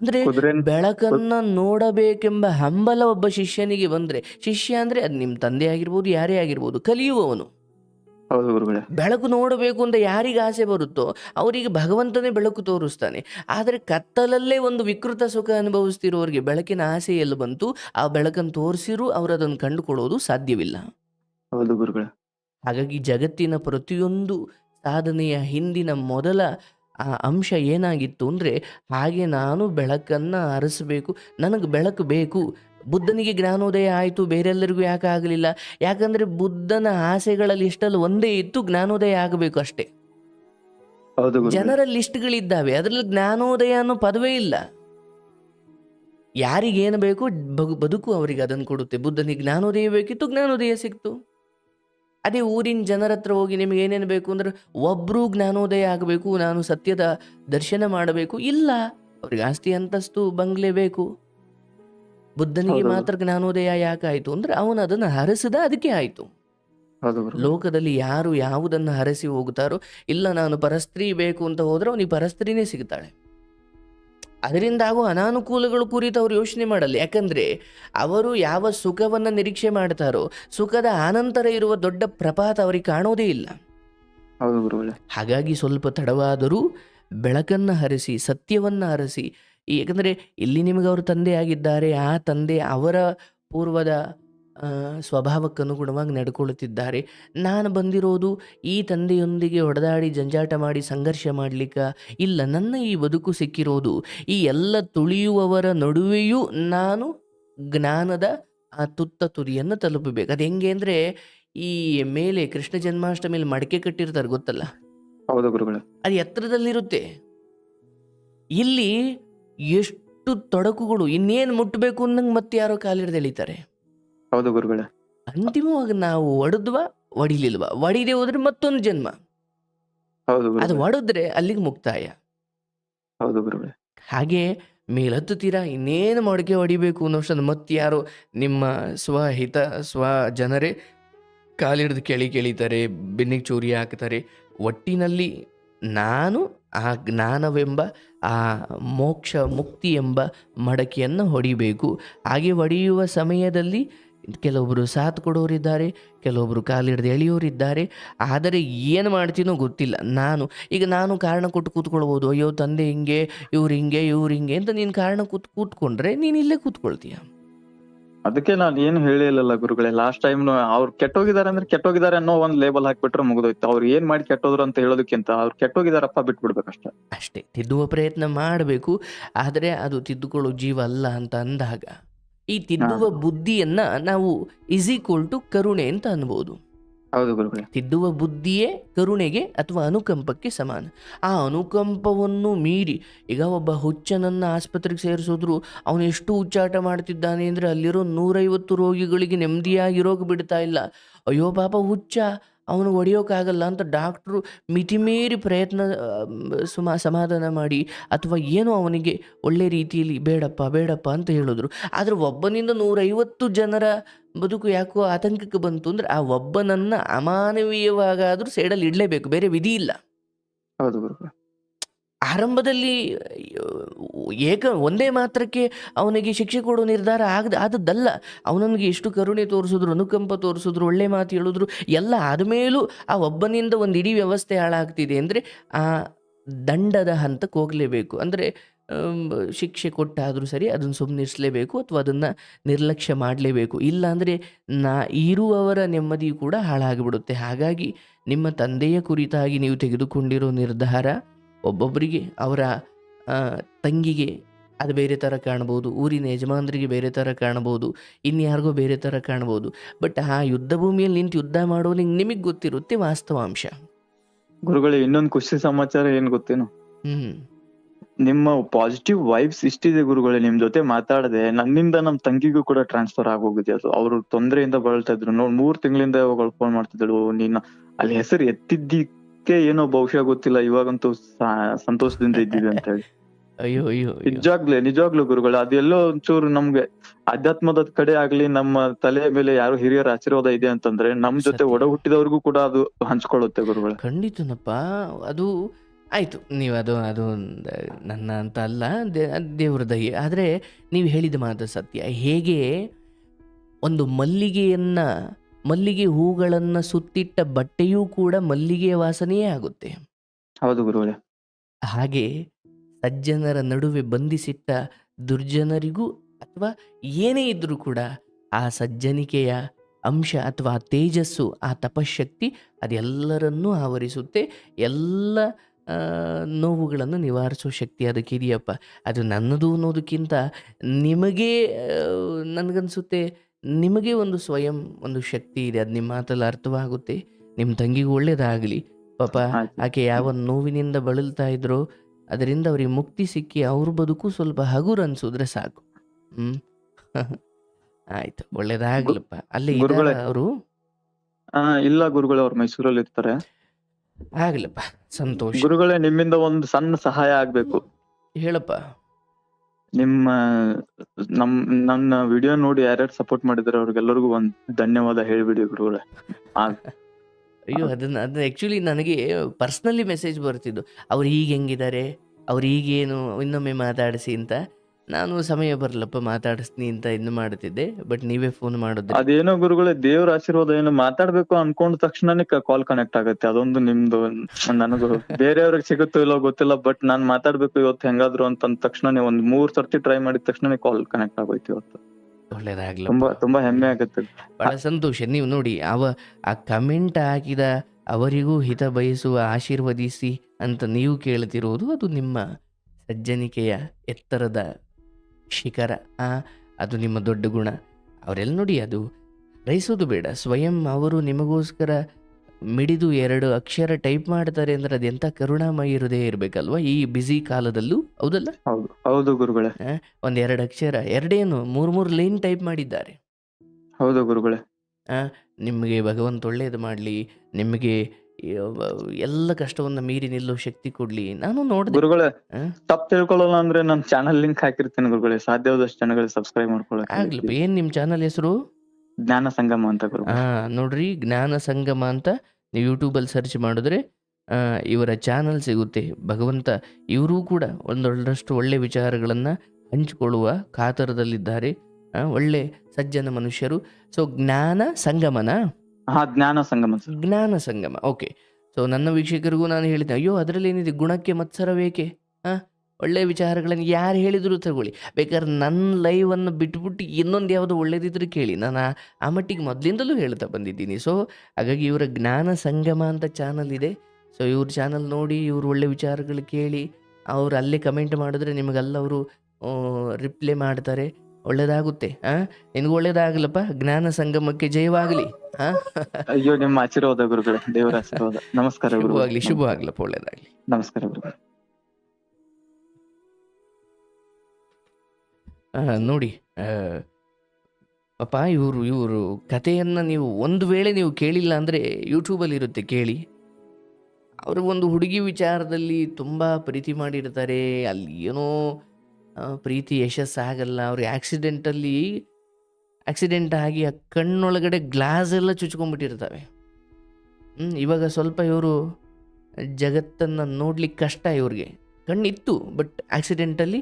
ಅಂದರೆ ಅಂದ್ರೆ ಬೆಳಕನ್ನ ನೋಡಬೇಕೆಂಬ ಹಂಬಲ ಒಬ್ಬ ಶಿಷ್ಯನಿಗೆ ಬಂದ್ರೆ ಶಿಷ್ಯ ಅಂದ್ರೆ ಅದು ನಿಮ್ಮ ತಂದೆ ಆಗಿರ್ಬೋದು ಯಾರೇ ಆಗಿರ್ಬೋದು ಕಲಿಯುವವನು. ಬೆಳಕು ನೋಡಬೇಕು ಅಂತ ಯಾರಿಗೆ ಆಸೆ ಬರುತ್ತೋ ಅವರಿಗೆ ಭಗವಂತನೇ ಬೆಳಕು ತೋರಿಸ್ತಾನೆ. ಆದರೆ ಕತ್ತಲಲ್ಲೇ ಒಂದು ವಿಕೃತ ಸುಖ ಅನುಭವಿಸ್ತಿರೋರಿಗೆ ಬೆಳಕಿನ ಆಸೆ ಎಲ್ಲಿ ಬಂತು? ಆ ಬೆಳಕನ್ನು ತೋರಿಸಿರೂ ಅವರು ಅದನ್ನು ಕಂಡುಕೊಳ್ಳೋದು ಸಾಧ್ಯವಿಲ್ಲ. ಹೌದು ಗುರುಗಳ. ಹಾಗಾಗಿ ಜಗತ್ತಿನ ಪ್ರತಿಯೊಂದು ಸಾಧನೆಯ ಹಿಂದಿನ ಮೊದಲ ಆ ಅಂಶ ಏನಾಗಿತ್ತು ಅಂದರೆ ಹಾಗೆ ನಾನು ಬೆಳಕನ್ನು ಅರಸಬೇಕು ನನಗೆ ಬೆಳಕು ಬೇಕು ಬುದ್ಧನಿಗೆ ಜ್ಞಾನೋದಯ ಆಯಿತು ಬೇರೆಲ್ಲರಿಗೂ ಯಾಕೆ ಆಗಲಿಲ್ಲ? ಯಾಕಂದ್ರೆ ಬುದ್ಧನ ಆಸೆಗಳ ಇಷ್ಟಲ್ಲಿ ಒಂದೇ ಇತ್ತು ಜ್ಞಾನೋದಯ ಆಗಬೇಕು ಅಷ್ಟೇ. ಜನರ ಲಿಸ್ಟ್ಗಳಿದ್ದಾವೆ ಅದರಲ್ಲಿ ಜ್ಞಾನೋದಯ ಅನ್ನೋ ಪದವೇ ಇಲ್ಲ. ಯಾರಿಗೇನು ಬೇಕು ಬದುಕು ಅವರಿಗೆ ಅದನ್ನು ಕೊಡುತ್ತೆ. ಬುದ್ಧನಿಗೆ ಜ್ಞಾನೋದಯ ಬೇಕಿತ್ತು ಜ್ಞಾನೋದಯ ಸಿಕ್ತು. ಅದೇ ಊರಿನ ಜನರ ಹತ್ರ ಹೋಗಿ ನಿಮ್ಗೆ ಏನೇನು ಬೇಕು ಅಂದ್ರೆ ಒಬ್ಬರು ಜ್ಞಾನೋದಯ ಆಗಬೇಕು ನಾನು ಸತ್ಯದ ದರ್ಶನ ಮಾಡಬೇಕು. ಇಲ್ಲ ಅವ್ರಿಗೆ ಆಸ್ತಿ ಅಂತಸ್ತು ಬಂಗ್ಲೆ ಬೇಕು. ಬುದ್ಧನಿಗೆ ಮಾತ್ರ ಜ್ಞಾನೋದಯ ಯಾಕಾಯಿತು ಅಂದ್ರೆ ಅವನು ಅದನ್ನು ಹರಸದ ಅದಕ್ಕೆ ಆಯಿತು. ಲೋಕದಲ್ಲಿ ಯಾರು ಯಾವುದನ್ನು ಹರಸಿ ಹೋಗುತ್ತಾರೋ ಇಲ್ಲ ನಾನು ಪರಸ್ತ್ರೀ ಬೇಕು ಅಂತ ಹೋದ್ರೆ ಅವನಿಗೆ ಪರಸ್ತ್ರೀನೇ ಸಿಗ್ತಾಳೆ. ಅದರಿಂದ ಆಗೋ ಅನಾನುಕೂಲಗಳು ಕುರಿತು ಅವರು ಯೋಚನೆ ಮಾಡಲ್ಲ. ಯಾಕಂದ್ರೆ ಅವರು ಯಾವ ಸುಖವನ್ನು ನಿರೀಕ್ಷೆ ಮಾಡ್ತಾರೋ ಸುಖದ ಆನಂತರ ಇರುವ ದೊಡ್ಡ ಪ್ರಪಾತ ಅವರಿಗೆ ಕಾಣೋದೇ ಇಲ್ಲ. ಹಾಗಾಗಿ ಸ್ವಲ್ಪ ತಡವಾದರೂ ಬೆಳಕನ್ನು ಹರಿಸಿ ಸತ್ಯವನ್ನು ಹರಿಸಿ ಯಾಕಂದರೆ ಇಲ್ಲಿ ನಿಮಗೆ ಅವರು ತಂದೆ ಆಗಿದ್ದಾರೆ ಆ ತಂದೆ ಅವರ ಪೂರ್ವದ ಸ್ವಭಾವಕ್ಕನುಗುಣವಾಗಿ ನಡ್ಕೊಳ್ಳುತ್ತಿದ್ದಾರೆ ನಾನು ಬಂದಿರೋದು ಈ ತಂದೆಯೊಂದಿಗೆ ಹೊಡೆದಾಡಿ ಜಂಜಾಟ ಮಾಡಿ ಸಂಘರ್ಷ ಮಾಡಲಿಕ್ಕೆ ಇಲ್ಲ ನನ್ನ ಈ ಬದುಕು ಸಿಕ್ಕಿರೋದು ಈ ಎಲ್ಲ ತುಳಿಯುವವರ ನಡುವೆಯೂ ನಾನು ಜ್ಞಾನದ ಆ ತುತ್ತ ತುದಿಯನ್ನು ತಲುಪಬೇಕು. ಅದು ಹೆಂಗೆ ಅಂದರೆ ಈ ಮೇಲೆ ಕೃಷ್ಣ ಜನ್ಮಾಷ್ಟಮಿಯಲ್ಲಿ ಮಡಕೆ ಕಟ್ಟಿರ್ತಾರೆ ಗೊತ್ತಲ್ಲ? ಹೌದು ಗುರುಗಳು. ಅದು ಎತ್ತರದಲ್ಲಿರುತ್ತೆ. ಇಲ್ಲಿ ಎಷ್ಟು ತೊಡಕುಗಳು ಇನ್ನೇನು ಮುಟ್ಟಬೇಕು ಅನ್ನಂಗೆ ಮತ್ತೆ ಯಾರೋ ಕಾಲಿಡ್ದು ಎಳಿತಾರೆ. ಹೌದು ಗುರುಗಳ. ಅಂತಿಮವಾಗಿ ನಾವು ಒಡೆದ್ವಾ ಒಡಿಲಿಲ್ವಾ? ಒಡಿದೆ ಹೋದ್ರೆ ಮತ್ತೊಂದು ಜನ್ಮ. ಹೌದು ಅದು ಒಡೆದ್ರೆ ಅಲ್ಲಿಗೆ ಮುಕ್ತಾಯ. ಹೌದು ಗುರುಗಳ. ಹಾಗೆ ಮೇಲತ್ತುತ್ತೀರಾ ಇನ್ನೇನು ಮಡಿಕೆ ಹೊಡಿಬೇಕು ಅನ್ನೋಷ್ಟನ್ನು ಮತ್ತೆ ಯಾರು ನಿಮ್ಮ ಸ್ವಹಿತ ಸ್ವ ಜನರೇ ಕಾಲಿಡ್ದು ಕೆಳಿ ಕೆಳಿತಾರೆ ಬೆನ್ನಿಗೆ ಚೂರಿ ಹಾಕ್ತಾರೆ. ಒಟ್ಟಿನಲ್ಲಿ ನಾನು ಆ ಜ್ಞಾನವೆಂಬ, ಆ ಮೋಕ್ಷ ಮುಕ್ತಿ ಎಂಬ ಮಡಕೆಯನ್ನು ಹೊಡಿಬೇಕು. ಹಾಗೆ ಹೊಡೆಯುವ ಸಮಯದಲ್ಲಿ ಕೆಲವೊಬ್ಬರು ಸಾಥ್ ಕೊಡೋರಿದ್ದಾರೆ ಕೆಲವೊಬ್ಬರು ಕಾಲಿಡ್ದು ಎಳೆಯೋರಿದ್ದಾರೆ. ಆದರೆ ಏನು ಮಾಡ್ತೀನೋ ಗೊತ್ತಿಲ್ಲ. ನಾನು, ಈಗ ನಾನು ಕಾರಣ ಕೊಟ್ಟು ಕೂತ್ಕೊಳ್ಬೋದು. ಅಯ್ಯೋ, ತಂದೆ ಹಿಂಗೆ, ಇವ್ರು ಹಿಂಗೆ ಇವ್ರು ಹಿಂಗೆ ಅಂತ ನೀನು ಕಾರಣ ಕೂತ್, ಕೂತ್ಕೊಂಡ್ರೆ ನೀನು ಇಲ್ಲೇ ಕೂತ್ಕೊಳ್ತೀಯ. ಅದಕ್ಕೆ ನಾನು ಏನು ಹೇಳಿಲ್ಲಲ್ಲ ಗುರುಗಳೇ ಲಾಸ್ಟ್ ಟೈಮ್ ಅವ್ರು ಕೆಟ್ಟೋಗಿದ್ದಾರೆ ಅಂದ್ರೆ ಕೆಟ್ಟೋಗಿದ್ದಾರೆ ಅನ್ನೋ ಒಂದ್ ಲೇಬಲ್ ಹಾಕ್ಬಿಟ್ರೆ ಮುಗಿದೋಯ್ತು. ಅವ್ರು ಏನ್ ಮಾಡಿ ಕೆಟ್ಟೋದ್ರು ಅಂತ ಹೇಳೋದಕ್ಕಿಂತ ಅವ್ರು ಕೆಟ್ಟೋಗಿದಾರಪ್ಪ ಬಿಟ್ಬಿಡ್ಬೇಕಷ್ಟೇ. ಅಷ್ಟೇ ತಿದ್ದುವ ಪ್ರಯತ್ನ ಮಾಡಬೇಕು ಆದರೆ ಅದು ತಿದ್ದುಕೊಳ್ಳೋ ಜೀವ ಅಲ್ಲ ಅಂತ ಅಂದಾಗ ಈ ತಿದ್ದುವ ಬುದ್ಧಿಯನ್ನ ನಾವು ಇಸ್ ಈಕ್ವಲ್ ಟು ಕರುಣೆ ಅಂತ ಅನ್ಬೋದು. ತಿದ್ದುವ ಬುದ್ಧಿಯೇ ಕರುಣೆಗೆ ಅಥವಾ ಅನುಕಂಪಕ್ಕೆ ಸಮಾನ. ಆ ಅನುಕಂಪವನ್ನು ಮೀರಿ ಈಗ ಒಬ್ಬ ಹುಚ್ಚನನ್ನ ಆಸ್ಪತ್ರೆಗೆ ಸೇರಿಸಿದ್ರು, ಅವನು ಎಷ್ಟು ಹುಚ್ಚಾಟ ಮಾಡ್ತಿದ್ದಾನೆ ಅಂದರೆ ಅಲ್ಲಿರೋ ನೂರೈವತ್ತು ರೋಗಿಗಳಿಗೆ ನೆಮ್ಮದಿಯಾಗಿರೋಕೆ ಬಿಡ್ತಾ ಇಲ್ಲ. ಅಯ್ಯೋ ಪಾಪ ಹುಚ್ಚ. ಅವನು ಒಡೆಯೋಕ್ಕಾಗಲ್ಲ ಅಂತ ಡಾಕ್ಟ್ರು ಮಿತಿಮೀರಿ ಪ್ರಯತ್ನ ಸುಮ ಸುಮಾ, ಸಮಾಧಾನ ಮಾಡಿ ಅಥವಾ ಏನು ಅವನಿಗೆ ಒಳ್ಳೆ ರೀತಿಯಲ್ಲಿ ಬೇಡಪ್ಪ ಬೇಡಪ್ಪ ಅಂತ ಹೇಳಿದ್ರು. ಆದರೆ ಒಬ್ಬನಿಂದ ನೂರೈವತ್ತು ಜನರ ಬದುಕು ಯಾಕೋ ಆತಂಕಕ್ಕೆ ಬಂತು ಅಂದ್ರೆ ಆ ಒಬ್ಬನನ್ನು ಅಮಾನವೀಯವಾಗಾದರೂ ಸೈಡಲ್ಲಿ ಇಡಲೇಬೇಕು, ಬೇರೆ ವಿಧಿ ಇಲ್ಲ. ಹೌದು ಆರಂಭದಲ್ಲಿ, ಏಕ, ಒಂದೇ ಮಾತ್ರಕ್ಕೆ ಅವನಿಗೆ ಶಿಕ್ಷೆ ಕೊಡೋ ನಿರ್ಧಾರ ಆಗದ, ಆದದ್ದಲ್ಲ. ಅವನಿಗೆ ಎಷ್ಟು ಕರುಣೆ ತೋರಿಸಿದ್ರು, ಅನುಕಂಪ ತೋರಿಸಿದ್ರು, ಒಳ್ಳೆ ಮಾತು ಹೇಳಿದ್ರು, ಎಲ್ಲ ಆದಮೇಲೂ ಆ ಒಬ್ಬನಿಂದ ಒಂದು ಇಡೀ ವ್ಯವಸ್ಥೆ ಹಾಳಾಗ್ತಿದೆ ಅಂದರೆ ಆ ದಂಡದ ಹಂತಕ್ಕೆ ಹೋಗಲೇಬೇಕು. ಅಂದರೆ ಶಿಕ್ಷೆ ಕೊಟ್ಟಾದರೂ ಸರಿ, ಅದನ್ನು ಸುಮ್ಮನಿರಿಸಲೇಬೇಕು ಅಥವಾ ಅದನ್ನು ನಿರ್ಲಕ್ಷ್ಯ ಮಾಡಲೇಬೇಕು. ಇಲ್ಲಾಂದರೆ ನಾ ಇರುವವರ ನೆಮ್ಮದಿ ಕೂಡ ಹಾಳಾಗಿಬಿಡುತ್ತೆ. ಹಾಗಾಗಿ ನಿಮ್ಮ ತಂದೆಯ ಕುರಿತಾಗಿ ನೀವು ತೆಗೆದುಕೊಂಡಿರೋ ನಿರ್ಧಾರ ಒಬ್ಬೊಬ್ಬರಿಗೆ ಅವರ ತಂಗಿಗೆ ಅದು ಬೇರೆ ಥರ ಕಾಣ್ಬೋದು ಊರಿನ ಯಜಮಾನರಿಗೆ ಬೇರೆ ಥರ ಕಾಣ್ಬೋದು ಇನ್ಯಾರಿಗೋ ಬೇರೆ ಥರ ಕಾಣ್ಬೋದು. ಬಟ್ ಆ ಯುದ್ಧ ಭೂಮಿಯಲ್ಲಿ ನಿಂತು ಯುದ್ಧ ಮಾಡೋನಿಗೆ ನಿಮಗೆ ಗೊತ್ತಿರುತ್ತೆ ವಾಸ್ತವಾಂಶ. ಗುರುಗಳೇ ಇನ್ನೊಂದು ಖುಷಿ ಸಮಾಚಾರ ಏನು ಗೊತ್ತೇನು? ಹ್ಮ್. ನಿಮ್ಮ ಪಾಸಿಟಿವ್ ವೈಬ್ಸ್ ಇಷ್ಟಿದೆ ಗುರುಗಳೇ ನಿಮ್ ಜೊತೆ ಮಾತಾಡದೆ ನನ್ನಿಂದ ನಮ್ ತಂಗಿಗೂ ಕೂಡ ಟ್ರಾನ್ಸ್ಫರ್ ಆಗೋಗಿದೆ ಅದು. ಅವ್ರು ತೊಂದರೆಯಿಂದ ಬಳಲ್ತಾ ಇದ್ರು. ನೋಡ್ ಮೂರ್ ತಿಂಗಳಿಂದ ಫೋನ್ ಮಾಡ್ತಿದ್ದಳು ನೀನ್ ಅಲ್ಲಿ ಹೆಸರು ಎತ್ತಿದ್ದಕ್ಕೆ ಏನೋ ಬಹುಶಃ ಗೊತ್ತಿಲ್ಲ ಇವಾಗಂತೂ ಸಂತೋಷದಿಂದ ಇದ್ದೀವಿ ಅಂತ ಹೇಳಿ. ಅಯ್ಯೋ ಅಯ್ಯೋ ನಿಜಾಗ್ಲೇ ನಿಜವಾಗ್ಲೇ ನಿಜವಾಗ್ಲೂ ಗುರುಗಳು ಅದೆಲ್ಲೋ ಒಂಚೂರು ನಮ್ಗೆ ಅಧ್ಯಾತ್ಮದ ಕಡೆ ಆಗ್ಲಿ ನಮ್ಮ ತಲೆಯ ಮೇಲೆ ಯಾರು ಹಿರಿಯರ ಆಶೀರ್ವಾದ ಇದೆ ಅಂತಂದ್ರೆ ನಮ್ ಜೊತೆ. ಒಡ ಹುಟ್ಟಿದವ್ರಿಗೂ ಕೂಡ ಅದು ಹಂಚ್ಕೊಳ್ಳುತ್ತೆ ಗುರುಗಳು. ಖಂಡಿತನಪ್ಪ ಅದು ಆಯಿತು. ನೀವು ಅದು ಅದು ನನ್ನ ಅಂತ ಅಲ್ಲ ದೇವ್ರ ದಯೆ. ಆದ್ರೆ ನೀವು ಹೇಳಿದ ಮಾತು ಸತ್ಯ. ಹೇಗೆ ಒಂದು ಮಲ್ಲಿಗೆಯನ್ನು ಮಲ್ಲಿಗೆ ಹೂಗಳನ್ನು ಸುತ್ತಿಟ್ಟ ಬಟ್ಟೆಯೂ ಕೂಡ ಮಲ್ಲಿಗೆಯ ವಾಸನೆಯೇ ಆಗುತ್ತೆ. ಹೌದು ಗುರುಗಳೇ ಹಾಗೆ ಸಜ್ಜನರ ನಡುವೆ ಬಂಧಿಸಿಟ್ಟ ದುರ್ಜನರಿಗೂ ಅಥವಾ ಏನೇ ಇದ್ರೂ ಕೂಡ ಆ ಸಜ್ಜನಿಕೆಯ ಅಂಶ ಅಥವಾ ಆ ತೇಜಸ್ಸು ಆ ತಪಶಕ್ತಿ ಅದೆಲ್ಲರನ್ನೂ ಆವರಿಸುತ್ತೆ. ಎಲ್ಲ ನೋವುಗಳನ್ನು ನಿವಾರಿಸೋ ಶಕ್ತಿ ಅದಕ್ಕೆ ಇದೆಯಪ್ಪ. ಅದು ನನ್ನದು ಅನ್ನೋದಕ್ಕಿಂತ ನಿಮಗೆ ನನಗನ್ಸುತ್ತೆ. ನಿಮಗೆ ಒಂದು ಸ್ವಯಂ ಒಂದು ಶಕ್ತಿ ಇದೆ ಅದು ನಿಮ್ಮ ಮಾತಲ್ಲಿ ಅರ್ಥವಾಗುತ್ತೆ. ನಿಮ್ಮ ತಂಗಿಗೂ ಒಳ್ಳೇದಾಗಲಿ. ಪಾಪ ಆಕೆ ಯಾವ ನೋವಿನಿಂದ ಬಳಲ್ತಾ ಇದ್ರೋ ಅದರಿಂದ ಅವ್ರಿಗೆ ಮುಕ್ತಿ ಸಿಕ್ಕಿ ಅವ್ರ ಬದುಕು ಸ್ವಲ್ಪ ಹಗುರ ಅನ್ಸಿದ್ರೆ ಸಾಕು. ಹ್ಮ್? ಆಯ್ತು ಒಳ್ಳೇದಾಗ್ಲಪ್ಪ. ಅಲ್ಲಿ. ಅವರು? ಆ ಇಲ್ಲ ಗುರುಗಳು ಅವ್ರು ಮೈಸೂರಲ್ಲಿ ಇರ್ತಾರೆ. ಆಗ್ಲಪ್ಪ ಸಂತೋಷ. ಗುರುಗಳೇ ನಿಮ್ಮಿಂದ ಒಂದು ಸಣ್ಣ ಸಹಾಯ ಆಗ್ಬೇಕು. ಹೇಳಪ್ಪ. ನಿಮ್ಮ, ನಮ್, ನನ್ನ ವಿಡಿಯೋ ನೋಡಿ ಯಾರ್ಯಾರು ಸಪೋರ್ಟ್ ಮಾಡಿದ್ರೆ, ಅವ್ರಿಗೆಲ್ಲರಿಗೂ ಒಂದ್ ಧನ್ಯವಾದ ಹೇಳ್ಬಿಡಿ ಗುರುಗಳೇ. ಅಯ್ಯೋ, ಅದನ್ನ ಅದನ್ನ ಆ್ಯಕ್ಚುಲಿ ನನಗೆ ಪರ್ಸ್ನಲಿ ಮೆಸೇಜ್ ಬರ್ತಿದ್ದು. ಅವ್ರು ಈಗ ಹೆಂಗಿದ್ದಾರೆ ಅವ್ರು ಈಗೇನು ಇನ್ನೊಮ್ಮೆ ಮಾತಾಡಿಸಿ ಅಂತ. ನಾನು ಸಮಯ ಬರಲಪ್ಪ ಮಾತಾಡಿಸ್ತೀನಿ ಅಂತ ಇನ್ನು ಮಾಡುತ್ತಿದ್ದೆ ಬಟ್ ನೀವೇ ಫೋನ್ ಮಾಡುದು ಅದೇನೋ ಗುರುಗಳೇ ದೇವ್ರ ಆಶೀರ್ವಾದ ಏನೋ ಮಾತಾಡ್ಬೇಕು ಅನ್ಕೊಂಡ ತಕ್ಷಣನೇ ಕಾಲ್ ಕನೆಕ್ಟ್ ಆಗುತ್ತೆ. ಅದೊಂದು ನಿಮ್ದು ನನಗೂ ಬೇರೆಯವ್ರಿಗೆ ಸಿಗುತ್ತೋ ಇಲ್ಲೋ ಗೊತ್ತಿಲ್ಲ ಬಟ್ ನಾನ್ ಮಾತಾಡ್ಬೇಕು ಇವತ್ತು ಹೆಂಗಾದ್ರು ಅಂತ ಅಂದ ತಕ್ಷಣನೇ ಒಂದ್ ಮೂರ್ ಸರ್ತಿ ಟ್ರೈ ಮಾಡಿದ ತಕ್ಷಣನೇ ಕಾಲ್ ಕನೆಕ್ಟ್ ಆಗೋಯ್ತು ಇವತ್ತು. ತುಂಬಾ ತುಂಬಾ ಹೆಮ್ಮೆ ಆಗುತ್ತೆ. ಬಹಳ ಸಂತೋಷ. ನೀವು ನೋಡಿ ಅವ ಆ ಕಮೆಂಟ್ ಹಾಕಿದ ಅವರಿಗೂ ಹಿತ ಬಯಸುವ ಆಶೀರ್ವದಿಸಿ ಅಂತ ನೀವು ಕೇಳ್ತಿರೋದು ಅದು ನಿಮ್ಮ ಸಜ್ಜನಿಕೆಯ ಎತ್ತರದ ಶಿಖರ ಆ, ಅದು ನಿಮ್ಮ ದೊಡ್ಡ ಗುಣ. ಅವರೆಲ್ಲ ನೋಡಿ ಅದು. ರೈಸೋದು ಬೇಡ. ಸ್ವಯಂ ಅವರು ನಿಮಗೋಸ್ಕರ ಮಿಡಿದು ಎರಡು ಅಕ್ಷರ ಟೈಪ್ ಮಾಡ್ತಾರೆ ಅಂದ್ರೆ ಅದೆಂತ ಕರುಣಾಮಯ ಹೃದಯ ಇರಬೇಕಲ್ವಾ? ಈ ಬ್ಯುಸಿ ಕಾಲದಲ್ಲೂ? ಹೌದಲ್ಲ? ಹೌದು. ಹೌದು ಗುರುಗಳೇ. ಒಂದ್ ಎರಡು ಅಕ್ಷರ ಎರಡೇನು? ಮೂರು ಮೂರು ಲೈನ್ ಟೈಪ್ ಮಾಡಿದ್ದಾರೆ. ಹೌದು ಗುರುಗಳೇ. ನಿಮಗೆ ಭಗವಂತ ಒಳ್ಳೇದು ಮಾಡಲಿ ನಿಮಗೆ ಎಲ್ಲ ಕಷ್ಟವನ್ನ ಮೀರಿ ನಿಲ್ಲೋ ಶಕ್ತಿ ಕೊಡ್ಲಿ. ನಾನು ನೋಡಿದೆ. ಗುರುಗಳೇ? ತಪ್ಪು ತಿಳ್ಕೊಳ್ಳಲ್ಲ ಅಂದ್ರೆ ನನ್ನ ಚಾನಲ್ ಲಿಂಕ್ ಹಾಕಿರ್ತೀನಿ ಗುರುಗಳೇ. ಸಾಧ್ಯವಾದಷ್ಟು ಜನಗಳು ಸಬ್ಸ್ಕ್ರೈಬ್ ಮಾಡ್ಕೊಳ್ಳಿ ಆಗ್ಲಪ್ಪ ಏನ್ ನಿಮ್ ಚಾನಲ್ ಹೆಸರು? ಜ್ಞಾನ ಸಂಗಮ ಅಂತ ಗುರು ಆ ನೋಡ್ರಿ ಜ್ಞಾನ ಸಂಗಮ ಅಂತ ನೀವು ಯೂಟ್ಯೂಬಲ್ಲಿ ಸರ್ಚ್ ಮಾಡಿದ್ರೆ ಇವರ ಚಾನಲ್ ಸಿಗುತ್ತೆ. ಭಗವಂತ ಇವರೂ ಕೂಡ ಒಂದೊಳ್ಳಷ್ಟು ಒಳ್ಳೆ ವಿಚಾರಗಳನ್ನು ಹಂಚಿಕೊಳ್ಳುವ ಕಾತರದಲ್ಲಿದ್ದಾರೆ. ಒಳ್ಳೆ ಸಜ್ಜನ ಮನುಷ್ಯರು. ಸೊ ಜ್ಞಾನ ಸಂಗಮನ? ಜ್ಞಾನ ಸಂಗಮ ಜ್ಞಾನ ಸಂಗಮ ಓಕೆ ಸೊ ನನ್ನ ವೀಕ್ಷಕರಿಗೂ ನಾನು ಹೇಳಿದ್ದೆ, ಅಯ್ಯೋ, ಅದರಲ್ಲಿ ಏನಿದೆ? ಗುಣಕ್ಕೆ ಮತ್ಸರವೇಕೆ ಹಾಂ? ಒಳ್ಳೆ ವಿಚಾರಗಳನ್ನು ಯಾರು ಹೇಳಿದ್ರು ತಗೊಳ್ಳಿ. ಬೇಕಾದ್ರೆ ನನ್ನ ಲೈವನ್ನು ಬಿಟ್ಬಿಟ್ಟು ಇನ್ನೊಂದು ಯಾವುದು ಒಳ್ಳೇದಿದ್ರೆ ಕೇಳಿ. ನಾನು ಆ- ಆ ಮಟ್ಟಿಗೆ ಮೊದಲಿಂದಲೂ ಹೇಳ್ತಾ ಬಂದಿದ್ದೀನಿ. ಸೊ ಹಾಗಾಗಿ ಇವರ ಜ್ಞಾನ ಸಂಗಮ ಅಂತ ಚಾನಲ್ ಇದೆ. ಸೊ ಇವ್ರ ಚಾನಲ್ ನೋಡಿ, ಇವ್ರು ಒಳ್ಳೆ ವಿಚಾರಗಳು ಕೇಳಿ, ಅವ್ರು ಅಲ್ಲೇ ಕಮೆಂಟ್ ಮಾಡಿದ್ರೆ ನಿಮಗೆಲ್ಲ ಅವರು ರಿಪ್ಲೈ ಮಾಡ್ತಾರೆ. ಒಳ್ಳೇದಾಗುತ್ತೆ ಹಾ ನಿನಗೂ ಒಳ್ಳೇದಾಗಲಪ್ಪ ಜ್ಞಾನ ಸಂಗಮಕ್ಕೆ ಜಯವಾಗಲಿ ಅಯ್ಯೋ ನಿಮ್ಮ ಆಶೀರ್ವಾದ ಗುರುಗಳೇ ದೇವರ ಆಶೀರ್ವಾದ. ನಮಸ್ಕಾರ ಶುಭವಾಗ್ಲಿ ಶುಭವಾಗ್ಲಪ್ಪ ಒಳ್ಳೇದಾಗ್ಲಿ. ನಮಸ್ಕಾರ ಗುರುಗಳೇ. ನೋಡಿ ಪಾಪ ಇವರು ಇವರು ಕಥೆಯನ್ನು ನೀವು ಒಂದು ವೇಳೆ ನೀವು ಕೇಳಿಲ್ಲ ಅಂದರೆ ಯೂಟ್ಯೂಬಲ್ಲಿ ಇರುತ್ತೆ ಕೇಳಿ. ಅವರು ಒಂದು ಹುಡುಗಿ ವಿಚಾರದಲ್ಲಿ ತುಂಬ ಪ್ರೀತಿ ಮಾಡಿರ್ತಾರೆ ಅಲ್ಲಿ ಏನೋ ಆ, ಪ್ರೀತಿ ಯಶಸ್ಸಾಗಲ್ಲ ಅವ್ರಿಗೆ ಆಕ್ಸಿಡೆಂಟಲ್ಲಿ ಆಕ್ಸಿಡೆಂಟ್ ಆಗಿ ಆ ಕಣ್ಣೊಳಗಡೆ ಗ್ಲಾಸ್ ಎಲ್ಲ ಚುಚ್ಕೊಂಡ್ಬಿಟ್ಟಿರ್ತವೆ. ಇವಾಗ ಸ್ವಲ್ಪ ಇವರು ಜಗತ್ತನ್ನು ನೋಡ್ಲಿಕ್ಕೆ ಕಷ್ಟ ಇವ್ರಿಗೆ. ಕಣ್ಣಿತ್ತು ಬಟ್ ಆಕ್ಸಿಡೆಂಟಲ್ಲಿ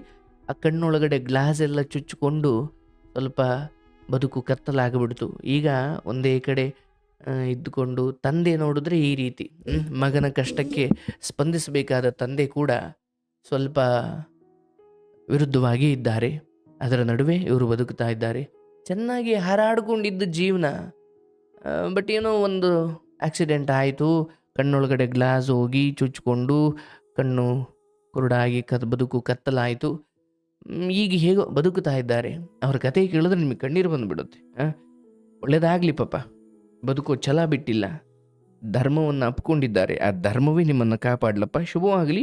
ಆ ಕಣ್ಣೊಳಗಡೆ ಗ್ಲಾಸ್ ಎಲ್ಲ ಚುಚ್ಚಿಕೊಂಡು ಸ್ವಲ್ಪ ಬದುಕು ಕತ್ತಲಾಗಿಬಿಡ್ತು. ಈಗ ಒಂದೇ ಕಡೆ ಇದ್ದುಕೊಂಡು ತಂದೆ ನೋಡಿದ್ರೆ ಈ ರೀತಿ. ಮಗನ ಕಷ್ಟಕ್ಕೆ ಸ್ಪಂದಿಸಬೇಕಾದ ತಂದೆ ಕೂಡ ಸ್ವಲ್ಪ ವಿರುದ್ಧವಾಗಿ ಇದ್ದಾರೆ. ಅದರ ನಡುವೆ ಇವರು ಬದುಕ್ತಾ ಇದ್ದಾರೆ. ಚೆನ್ನಾಗಿ ಹಾರಾಡ್ಕೊಂಡಿದ್ದ ಜೀವನ ಬಟ್ ಏನೋ ಒಂದು ಆಕ್ಸಿಡೆಂಟ್ ಆಯಿತು. ಕಣ್ಣೊಳಗಡೆ ಗ್ಲಾಸ್ ಹೋಗಿ ಚುಚ್ಕೊಂಡು ಕಣ್ಣು ಕುರುಡಾಗಿ ಕತ್ ಬದುಕು ಕತ್ತಲಾಯಿತು. ಈಗ ಹೇಗೋ ಬದುಕುತ್ತಾ ಇದ್ದಾರೆ. ಅವ್ರ ಕತೆ ಕೇಳಿದ್ರೆ ನಿಮಗೆ ಕಣ್ಣೀರು ಬಂದುಬಿಡುತ್ತೆ ಒಳ್ಳೇದಾಗಲಿ ಪಾಪ. ಬದುಕೋ ಛಲ ಬಿಟ್ಟಿಲ್ಲ. ಧರ್ಮವನ್ನು ಅಪ್ಕೊಂಡಿದ್ದಾರೆ. ಆ ಧರ್ಮವೇ ನಿಮ್ಮನ್ನು ಕಾಪಾಡಲಪ್ಪ. ಶುಭವಾಗಲಿ.